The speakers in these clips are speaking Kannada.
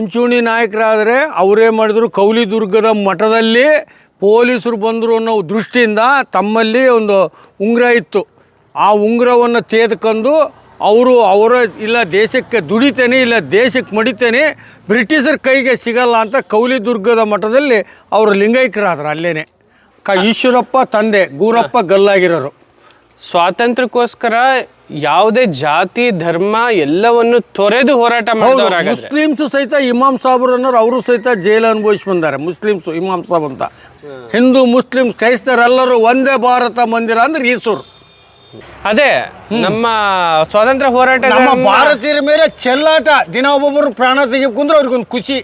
ಮುಂಚೂಣಿ ನಾಯಕರಾದರೆ ಅವರೇ ಮಾಡಿದ್ರು ಕೌಲಿ ದುರ್ಗದ ಮಠದಲ್ಲಿ ಪೊಲೀಸರು ಬಂದರು ಅನ್ನೋ ದೃಷ್ಟಿಯಿಂದ ತಮ್ಮಲ್ಲಿ ಒಂದು ಉಂಗುರ ಇತ್ತು. ಆ ಉಂಗುರವನ್ನು ತೆಗೆದುಕೊಂಡು ಅವರು ಅವರ ಇಲ್ಲ ದೇಶಕ್ಕೆ ದುಡಿತೇನೆ ಇಲ್ಲ ದೇಶಕ್ಕೆ ಮಡಿತೇನೆ ಬ್ರಿಟಿಷರ ಕೈಗೆ ಸಿಗಲ್ಲ ಅಂತ ಕೌಲಿ ದುರ್ಗದ ಮಠದಲ್ಲಿ ಅವರು ಲಿಂಗೈಕ್ಯರಾದ್ರು ಅಲ್ಲೇ ಕ ಈಶ್ವರಪ್ಪ ತಂದೆ, ಗೂರಪ್ಪ ಗಲ್ಲಾಗಿರೋರು. ಸ್ವಾತಂತ್ರ್ಯಕ್ಕೋಸ್ಕರ ಯಾವುದೇ ಜಾತಿ ಧರ್ಮ ಎಲ್ಲವನ್ನು ತೊರೆದು ಹೋರಾಟ ಮಾಡಿದವರಾಗ ಮುಸ್ಲಿಮ್ಸ್ ಸಹಿತ ಇಮಾಮ್ ಸಾಬ್ರು ಅನ್ನೋರು ಅವರು ಸಹಿತ ಜೈಲು ಅನುಭವಿಸಿ ಬಂದಾರೆ ಮುಸ್ಲಿಮ್ಸು ಇಮಾಮ್ ಸಾಬ್ ಅಂತ. ಹಿಂದೂ ಮುಸ್ಲಿಂ ಕ್ರೈಸ್ತರೆಲ್ಲರೂ ಒಂದೇ ಭಾರತ ಮಂದಿರ ಅಂದ್ರೆ ಈಸೂರು. ಅದೇ ನಮ್ಮ ಸ್ವಾತಂತ್ರ್ಯ ಹೋರಾಟ ನಮ್ಮ ಭಾರತೀಯರ ಮೇಲೆ ಚೆಲ್ಲಾಟ ದಿನ ಒಬ್ಬೊಬ್ಬರು ಪ್ರಾಣ ತೆಗೆದುಕೊಂಡ್ರೆ ಅವ್ರಿಗೊಂದು ಖುಷಿ.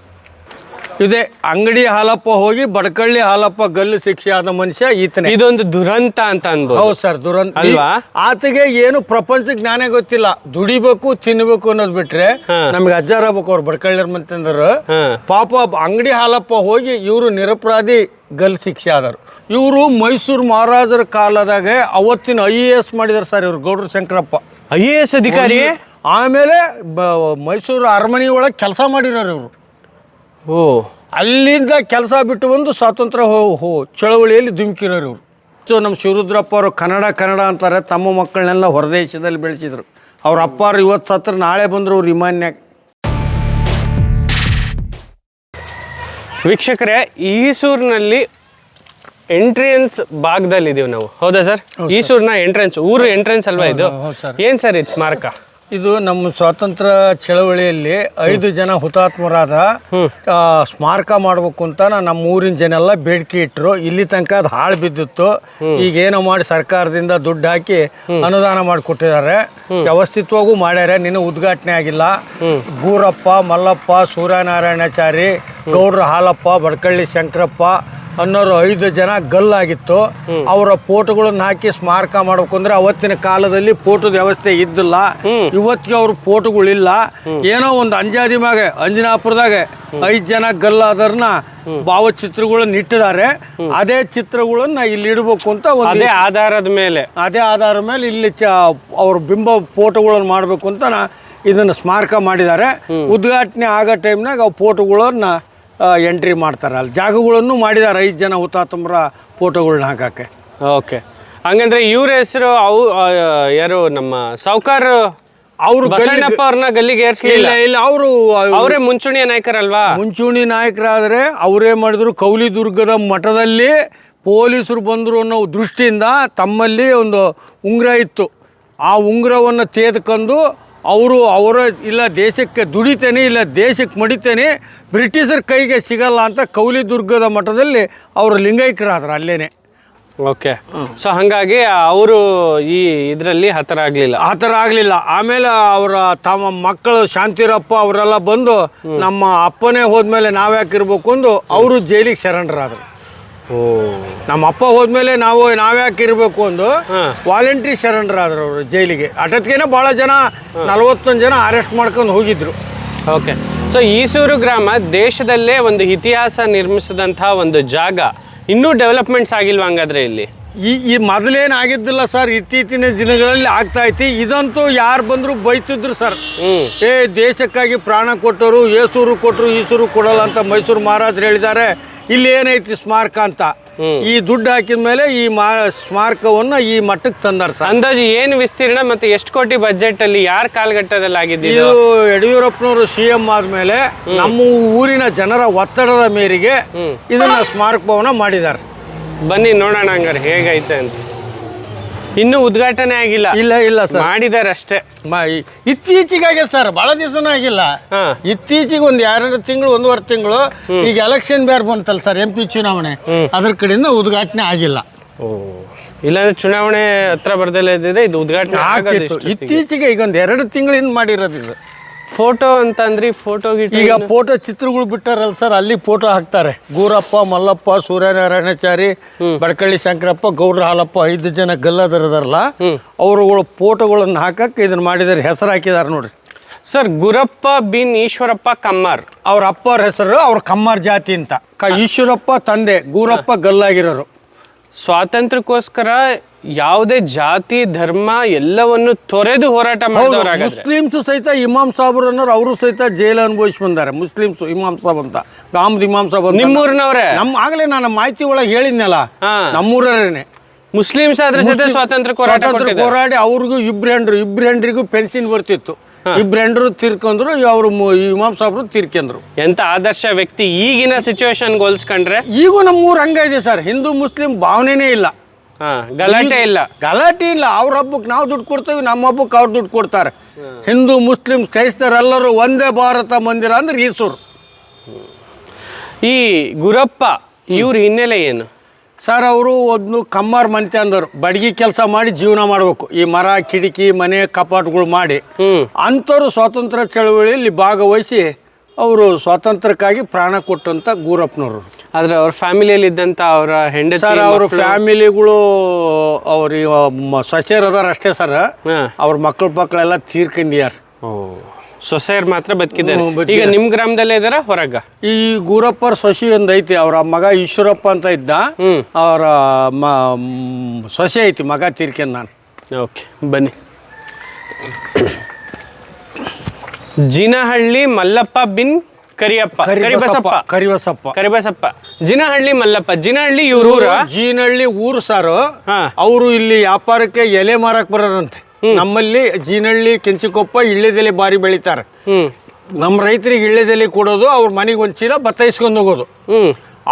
ಇದೆ ಅಂಗಡಿ ಹಾಲಪ್ಪ ಹೋಗಿ ಬಡಕಳ್ಳಿ ಹಾಲಪ್ಪ ಗಲ್ಲು ಶಿಕ್ಷೆ ಆದ ಮನುಷ್ಯ ಈತನೇ. ಇದೊಂದು ದುರಂತ ಅಂತ ಅನ್ಬೋದು. ಹೌದು ಸರ್ ದುರಂತ. ಅಲ್ವಾ? ಆತಗೆ ಏನು ಪ್ರಪಂಚ ಜ್ಞಾನ ಗೊತ್ತಿಲ್ಲ. ದುಡಿಬೇಕು ತಿನ್ಬೇಕು ಅನ್ನೋದು ಬಿಟ್ರೆ ನಮ್ಗೆ ಅಜ್ಜಾರ ಆಗ್ಬೇಕು ಅವ್ರು ಬಡಕಳ್ಳಿ ಮಂತಂದ್ರು ಪಾಪ ಅಂಗಡಿ ಹಾಲಪ್ಪ ಹೋಗಿ ಇವರು ನಿರಪರಾಧಿ ಗಲ್ ಶಿಕ್ಷೆ ಆದರು ಇವರು ಮೈಸೂರು ಮಹಾರಾಜರ ಕಾಲದಾಗ ಅವತ್ತಿನ ಐ ಎ ಎಸ್ ಮಾಡಿದಾರೆ ಸರ್ ಇವ್ರು ಗೌಡ್ರ ಶಂಕರಪ್ಪ. ಐ ಎ ಎಸ್ ಅಧಿಕಾರಿ? ಆಮೇಲೆ ಮೈಸೂರು ಅರಮನೆ ಒಳಗೆ ಕೆಲಸ ಮಾಡಿರೋರು ಇವರು. ಓ ಅಲ್ಲಿಂದ ಕೆಲಸ ಬಿಟ್ಟು ಬಂದು ಸ್ವಾತಂತ್ರ್ಯ ಹೋ ಹೋ ಚಳವಳಿಯಲ್ಲಿ ಧುಮುಕಿರೋರು ಇವರು. ಸೊ ನಮ್ಮ ಶಿವರುದ್ರಪ್ಪ ಅವರು ಕನ್ನಡ ಕನ್ನಡ ಅಂತಾರೆ ತಮ್ಮ ಮಕ್ಕಳನ್ನೆಲ್ಲ ಹೊರದೇಶದಲ್ಲಿ ಬೆಳೆಸಿದ್ರು. ಅವ್ರ ಅಪ್ಪಾರು ಇವತ್ತು ಸತ್ರ ನಾಳೆ ಬಂದರು ಅವ್ರು ಇಮಾನ್ಯಾಗ ವೀಕ್ಷಕರೇ ಈಸೂರಿನಲ್ಲಿ ಎಂಟ್ರೆನ್ಸ್ ಭಾಗದಲ್ಲಿದ್ದೀವಿ ನಾವು. ಹೌದಾ ಸರ್? ಈಸೂರಿನ ಎಂಟ್ರೆನ್ಸ್ ಊರು ಎಂಟ್ರೆನ್ಸ್ ಅಲ್ವಾ ಇದು? ಏನು ಏನ್ ಸರ್ ಇದು ಸ್ಮಾರಕ? ಇದು ನಮ್ಮ ಸ್ವಾತಂತ್ರ್ಯ ಚಳವಳಿಯಲ್ಲಿ ಐದು ಜನ ಹುತಾತ್ಮರಾದ ಆ, ಸ್ಮಾರಕ ಮಾಡ್ಬೇಕು ಅಂತ ನಾ- ನಮ್ಮ ಊರಿನ ಜನ ಎಲ್ಲ ಬೇಡಿಕೆ ಇಟ್ಟರು ಇಲ್ಲಿ ತನಕ ಅದು ಹಾಳು ಬಿದ್ದಿತ್ತು. ಈಗ ಏನೋ ಮಾಡಿ ಸರ್ಕಾರದಿಂದ ದುಡ್ಡು ಹಾಕಿ ಅನುದಾನ ಮಾಡಿಕೊಟ್ಟಿದ್ದಾರೆ. ವ್ಯವಸ್ಥಿತವಾಗೂ ಮಾಡ್ಯಾರ ನಿನ್ನ ಉದ್ಘಾಟನೆ ಆಗಿಲ್ಲ. ಗೂರಪ್ಪ ಮಲ್ಲಪ್ಪ ಸೂರ್ಯನಾರಾಯಣಾಚಾರಿ ಗೌಡ್ರ ಹಾಲಪ್ಪ ಬಡ್ಕಳ್ಳಿ ಶಂಕರಪ್ಪ ಅನ್ನೋರು ಐದು ಜನ ಗಲ್ಲಾಗಿತ್ತು. ಅವರ ಫೋಟೋಗಳನ್ನ ಹಾಕಿ ಸ್ಮಾರಕ ಮಾಡ್ಬೇಕು ಅಂದ್ರೆ ಅವತ್ತಿನ ಕಾಲದಲ್ಲಿ ಫೋಟೋದ ವ್ಯವಸ್ಥೆ ಇದ್ದಿಲ್ಲ. ಇವತ್ತಿಗೆ ಅವ್ರ ಫೋಟೋಗಳಿಲ್ಲ. ಏನೋ ಒಂದು ಅಂಜಾದಿ ಮ್ಯಾಗ ಅಂಜನಾಪುರದಾಗ ಐದು ಜನ ಗಲ್ಲಾದರ್ನ ಭಾವಚಿತ್ರಗಳನ್ನ ಇಟ್ಟಿದ್ದಾರೆ ಅದೇ ಚಿತ್ರಗಳನ್ನ ಇಲ್ಲಿ ಇಡಬೇಕು ಅಂತ ಒಂದು ಅದೇ ಆಧಾರದ ಮೇಲೆ. ಅದೇ ಆಧಾರದ ಮೇಲೆ ಇಲ್ಲಿ ಚ ಅವ್ರ ಬಿಂಬ ಫೋಟೋಗಳನ್ನು ಮಾಡಬೇಕು ಅಂತ ಇದನ್ನು ಸ್ಮಾರಕ ಮಾಡಿದ್ದಾರೆ. ಉದ್ಘಾಟನೆ ಆಗೋ ಟೈಮ್ನಾಗ ಆ ಫೋಟೋಗಳನ್ನ ಎಂಟ್ರಿ ಮಾಡ್ತಾರೆ. ಅಲ್ಲಿ ಜಾಗಗಳನ್ನು ಮಾಡಿದ್ದಾರೆ ಐದು ಜನ ಹುತಾತ್ಮರ ಫೋಟೋಗಳನ್ನ ಹಾಕಕ್ಕೆ. ಓಕೆ. ಹಂಗಂದ್ರೆ ಇವ್ರ ಹೆಸರು ಅವು ಯಾರು ನಮ್ಮ ಸಾವುಕಾರ ಅವರು ಬಸಣ್ಣಪ್ಪ ಅವ್ರನ್ನ ಗಲ್ಲಿಗೆ ಏರ್ಸ್ಲಿಲ್ಲ? ಇಲ್ಲ ಅವರು ಅವರೇ ಮುಂಚೂಣಿ ನಾಯಕರಲ್ವಾ? ಮುಂಚೂಣಿ ನಾಯಕರಾದರೆ ಅವರೇ ಮಾಡಿದ್ರು ಕೌಲಿ ದುರ್ಗದ ಮಠದಲ್ಲಿ ಪೊಲೀಸರು ಬಂದರು ಅನ್ನೋ ದೃಷ್ಟಿಯಿಂದ ತಮ್ಮಲ್ಲಿ ಒಂದು ಉಂಗುರ ಇತ್ತು. ಆ ಉಂಗುರವನ್ನು ತೆಗೆದುಕೊಂಡು ಅವರು ಅವರ ಇಲ್ಲ ದೇಶಕ್ಕೆ ದುಡಿತೇನೆ ಇಲ್ಲ ದೇಶಕ್ಕೆ ಮಡಿತೇನೆ ಬ್ರಿಟಿಷರ ಕೈಗೆ ಸಿಗಲ್ಲ ಅಂತ ಕೌಲಿ ದುರ್ಗದ ಮಠದಲ್ಲಿ ಅವರು ಲಿಂಗೈಕ್ಯರಾದ್ರು ಅಲ್ಲೇನೆ. ಓಕೆ. ಸೊ ಹಂಗಾಗಿ ಅವರು ಈ ಇದರಲ್ಲಿ ಹತರಾಗ್ಲಿಲ್ಲ. ಆ ಥರ ಆಗಲಿಲ್ಲ ಆಮೇಲೆ ಅವರ ತಮ್ಮ ಮಕ್ಕಳು ಶಾಂತಿರಪ್ಪ ಅವರೆಲ್ಲ ಬಂದು ನಮ್ಮ ಅಪ್ಪನೇ ಹೋದ್ಮೇಲೆ ನಾವ್ಯಾಕೆ ಇರ್ಬೇಕು ಅಂದು ಅವರು ಜೈಲಿಗೆ ಶರಣರಾದರು. ನಮ್ಮ ಅಪ್ಪ ಹೋದ್ಮೇಲೆ ನಾವು ನಾವ್ಯಾಕೆ ಇರಬೇಕು ಅಂದು ವಾಲಂಟ್ರಿ ವಾಲಂಟ್ರಿ ಶರಣರಾದ್ರು ಅವರು ಜೈಲಿಗೆ. ಅಟತ್ಗೆನೆ ಭಾಳ ಜನ ನಲವತ್ತೊಂದು ಜನ ಅರೆಸ್ಟ್ ಮಾಡ್ಕೊಂಡು ಹೋಗಿದ್ರು. ಓಕೆ. ಸೊ ಈಸೂರು ಗ್ರಾಮ ದೇಶದಲ್ಲೇ ಒಂದು ಇತಿಹಾಸ ನಿರ್ಮಿಸಿದಂತಹ ಒಂದು ಜಾಗ. ಇನ್ನೂ ಡೆವಲಪ್ಮೆಂಟ್ಸ್ ಆಗಿಲ್ವಾ ಹಂಗಾದ್ರೆ ಇಲ್ಲಿ? ಈ ಈ ಮೊದಲೇನಾಗಿದ್ದಿಲ್ಲ ಸರ್ ಇತ್ತೀಚಿನ ದಿನಗಳಲ್ಲಿ ಆಗ್ತಾ ಐತಿ. ಇದಂತೂ ಯಾರು ಬಂದರೂ ಬೈತಿದ್ರು ಸರ್. ಏ ದೇಶಕ್ಕಾಗಿ ಪ್ರಾಣ ಕೊಟ್ಟರು ಏಸೂರು ಕೊಟ್ಟರು ಈಸೂರು ಕೊಡಲ್ಲ ಅಂತ ಮೈಸೂರು ಮಹಾರಾಜರು ಹೇಳಿದ್ದಾರೆ. ಇಲ್ಲಿ ಏನೈತಿ ಸ್ಮಾರಕ ಅಂತ? ಈ ದುಡ್ಡು ಹಾಕಿದ ಮೇಲೆ ಈ ಮಾ ಸ್ಮಾರಕವನ್ನು ಈ ಮಟ್ಟಕ್ಕೆ ತಂದಾರ ಸರ್. ಅಂದಾಜು ಏನು ವಿಸ್ತೀರ್ಣ ಮತ್ತೆ ಎಷ್ಟು ಕೋಟಿ ಬಜೆಟ್ ಅಲ್ಲಿ ಯಾರ ಕಾಲಘಟ್ಟದಲ್ಲಿ ಆಗಿದೆ ಇದು? ಯಡಿಯೂರಪ್ಪನವರು ಸಿ ಎಂ ಆದ್ಮೇಲೆ ನಮ್ಮ ಊರಿನ ಜನರ ಒತ್ತಡದ ಮೇರೆಗೆ ಇದನ್ನ ಸ್ಮಾರಕ ಭವನ ಮಾಡಿದ್ದಾರೆ ಬನ್ನಿ ನೋಡೋಣ ಹಂಗಾರೆ ಹೇಗೈತೆ ಅಂತ. ಇನ್ನೂ ಉದ್ಘಾಟನೆ ಆಗಿಲ್ಲ. ಇಲ್ಲ ಇಲ್ಲ ಸರ್. ಮಾಡಿದ್ದಾರೆ ಅಷ್ಟೇ ಇತ್ತೀಚೆಗಾಗೆ ಸರ್ ಬಹಳ ದಿವಸನೂ ಆಗಿಲ್ಲ. ಇತ್ತೀಚೆಗೆ ಒಂದ್ ಎರಡು ತಿಂಗಳು ಒಂದೂವರೆ ತಿಂಗಳು ಈಗ ಎಲೆಕ್ಷನ್ ಬೇರೆ ಬಂತಲ್ಲ ಸರ್ ಎಂ ಪಿ ಚುನಾವಣೆ. ಅದ್ರ ಕಡೆಯಿಂದ ಉದ್ಘಾಟನೆ ಆಗಿಲ್ಲ. ಓ ಇಲ್ಲಾಂದ್ರೆ ಚುನಾವಣೆ ಹತ್ರ ಬರ್ದಲ್ಲೇ ಇದ್ದಿದ್ರೆ ಇದು ಉದ್ಘಾಟನೆ ಇತ್ತೀಚೆಗೆ ಈಗ ಒಂದ್ ಎರಡು ತಿಂಗಳಿಂದ ಮಾಡಿರೋದು ಇದು. ಫೋಟೋ ಅಂತ ಅಂದ್ರೆ ಫೋಟೋ ಈಗ ಫೋಟೋ ಚಿತ್ರಗಳು ಬಿಟ್ಟಾರಲ್ಲ ಸರ್ ಅಲ್ಲಿ ಫೋಟೋ ಹಾಕ್ತಾರೆ. ಗೂರಪ್ಪ ಮಲ್ಲಪ್ಪ ಸೂರ್ಯನಾರಾಯಣಾಚಾರಿ ಬಡಕಳ್ಳಿ ಶಂಕರಪ್ಪ ಗೌಡ್ರ ಹಾಲಪ್ಪ ಐದು ಜನ ಗಲ್ಲದರದಾರಲ್ಲ ಅವರುಗಳು ಫೋಟೋಗಳನ್ನು ಹಾಕಕ್ಕೆ ಇದನ್ನ ಮಾಡಿದಾರೆ ಹೆಸರು ಹಾಕಿದಾರೆ ನೋಡ್ರಿ. ಸರ್ ಗುರಪ್ಪ ಬಿನ್ ಈಶ್ವರಪ್ಪ ಕಮ್ಮಾರ್. ಅವ್ರ ಅಪ್ಪವ್ರ ಹೆಸರು ಅವ್ರ ಕಮ್ಮಾರ್ ಜಾತಿ ಅಂತ. ಈಶ್ವರಪ್ಪ ತಂದೆ ಗೂರಪ್ಪ ಗಲ್ಲಾಗಿರೋರು. ಸ್ವಾತಂತ್ರ್ಯಕ್ಕೋಸ್ಕರ ಯಾವುದೇ ಜಾತಿ ಧರ್ಮ ಎಲ್ಲವನ್ನು ತೊರೆದು ಹೋರಾಟ ಮಾಡಿದವರಾಗ ಮುಸ್ಲಿಮ್ಸ್ ಸಹಿತ ಇಮಾಮ್ ಸಾಬ್ರು ಅನ್ನೋರು ಅವರು ಸಹಿತ ಜೈಲು ಅನುಭವಿಸಿ ಬಂದಾರೆ. ಮುಸ್ಲಿಮ್ಸ್ ಇಮಾಮ್ ಸಾಬ್ ಅಂತ. ಗಾಮದ್ ಇಮಾಮ್ ಸಾಬ್ ಅಂತ. ನಿಮ್ಮೂರಿನವ್ರೆ? ನಮ್ಮ ಆಗಲೇ ನಾನು ಮಾಹಿತಿ ಒಳಗೆ ಹೇಳಿದ್ನಲ್ಲ ನಮ್ಮೂರೇನೆ ನಮ್ಮೂರೇ ಮುಸ್ಲಿಮ್ಸ್ ಆದ್ರೆ ಸಹಿತ ಸ್ವಾತಂತ್ರ್ಯ ಹೋರಾಟ ಸ್ವಾತಂತ್ರ್ಯ ಹೋರಾಡಿ ಅವ್ರಿಗೂ ಇಬ್ರು ಹೆಂಡ್ರು ಇಬ್ರು ಹೆಂಡ್ರಿಗೂ ಪೆನ್ಷನ್ ಬರ್ತಿತ್ತು. ಇಬ್ರು ಹೆಂಡ್ರು ತಿರ್ಕೊಂಡ್ರು ಅವರು ಇಮಾಮ್ ಸಾಬ್ರು ತಿರ್ಕೊಂಡ್ರು ಎಂತ ಆದರ್ಶ ವ್ಯಕ್ತಿ ಈಗಿನ ಸಿಚುವೇಶನ್ ಹೋಲ್ಸ್ಕೊಂಡ್ರೆ? ಈಗೂ ನಮ್ಮೂರು ಹಂಗ ಇದೆ ಸರ್. ಹಿಂದೂ ಮುಸ್ಲಿಂ ಭಾವನೆನೇ ಇಲ್ಲ. ಗಲಾಟೆ ಇಲ್ಲ. ಗಲಾಟೆ ಇಲ್ಲ. ಅವ್ರ ಹಬ್ಬಕ್ಕೆ ನಾವು ದುಡ್ಡು ಕೊಡ್ತೇವೆ ನಮ್ಮ ಹಬ್ಬಕ್ಕೆ ಅವ್ರು ದುಡ್ಡು ಕೊಡ್ತಾರೆ. ಹಿಂದೂ ಮುಸ್ಲಿಂ ಕ್ರೈಸ್ತರೆಲ್ಲರೂ ಒಂದೇ ಭಾರತ ಮಂದಿರ ಅಂದ್ರೆ ಈಸೂರು ಈ ಗುರಪ್ಪ ಇವ್ರ ಹಿನ್ನೆಲೆ ಏನು? ಸರ್ ಅವರು ಒಂದು ಕಮ್ಮಾರ್ ಮಂತೆ ಅಂದರು. ಬಡಗಿ ಕೆಲಸ ಮಾಡಿ ಜೀವನ ಮಾಡಬೇಕು. ಈ ಮರ ಕಿಟಕಿ ಮನೆ ಕಪಾಟ್ಗಳು ಮಾಡಿ. ಅಂಥವ್ರು ಸ್ವಾತಂತ್ರ್ಯ ಚಳವಳಿಯಲ್ಲಿ ಭಾಗವಹಿಸಿ ಅವರು ಸ್ವಾತಂತ್ರ್ಯಕ್ಕಾಗಿ ಪ್ರಾಣ ಕೊಟ್ಟಂತ ಗೂರಪ್ಪನವರು. ಆದ್ರೆ ಅವ್ರ ಫ್ಯಾಮಿಲಿಯಲ್ಲಿ ಇದ್ದಂತ ಅವರ ಹೆಂಡತಿ ಸರ್ ಅವ್ರ ಫ್ಯಾಮಿಲಿಗಳು ಅವ್ರ ಸೊಸೆಯರ್ ಅದಾರ ಅಷ್ಟೇ ಸರ್. ಅವ್ರ ಮಕ್ಕಳು ಮಕ್ಕಳೆಲ್ಲ ತೀರ್ಕೊಂಡಿಯಾರ ಓ ಸೊಸೆಯರ್ ಮಾತ್ರ ಬದುಕಿದ್ದಾರೆ. ಈಗ ನಿಮ್ಮ ನಿಮ್ ಗ್ರಾಮದಲ್ಲೇ ಇದಾರ ಹೊರಗ? ಈ ಗೂರಪ್ಪರ ಸೊಸಿ ಒಂದು ಐತಿ ಅವ್ರ ಮಗ ಈಶ್ವರಪ್ಪ ಅಂತ ಇದ್ದ. ಅವರ ಮ ಸೊಸೆ ಐತಿ ಮಗ ತೀರ್ಕೊಂಡ್ ನಾನು. ಓಕೆ ಬನ್ನಿ. ಜಿನಹಳ್ಳಿ ಮಲ್ಲಪ್ಪ ಬಿನ್ ಕರಿಯಪ್ಪ. ಕರಿಬಸಪ್ಪ. ಕರಿಬಸಪ್ಪ ಕರಿಬಸಪ್ಪ. ಜಿನಹಳ್ಳಿ ಮಲ್ಲಪ್ಪ. ಜಿನಹಳ್ಳಿ ಇವ್ರ ಊರ? ಜೀನಹಳ್ಳಿ ಊರು ಸಾರು. ಅವರು ಇಲ್ಲಿ ವ್ಯಾಪಾರಕ್ಕೆ ಎಲೆ ಮಾರಕ್ ಬರೋರಂತೆ. ನಮ್ಮಲ್ಲಿ ಜೀನಹಳ್ಳಿ ಕೆಂಚಿಕೊಪ್ಪ ಇಳ್ಳೆದೆಲೆ ಬಾರಿ ಬೆಳಿತಾರೆ. ನಮ್ಮ ರೈತರಿಗೆ ಇಳ್ಳೆದೆಲೆ ಕೊಡೋದು ಅವ್ರ ಮನೆಗೆ ಒಂದು ಚೀಲ ಭತ್ತ ಇಸ್ಕೊಂಡು ಹೋಗೋದು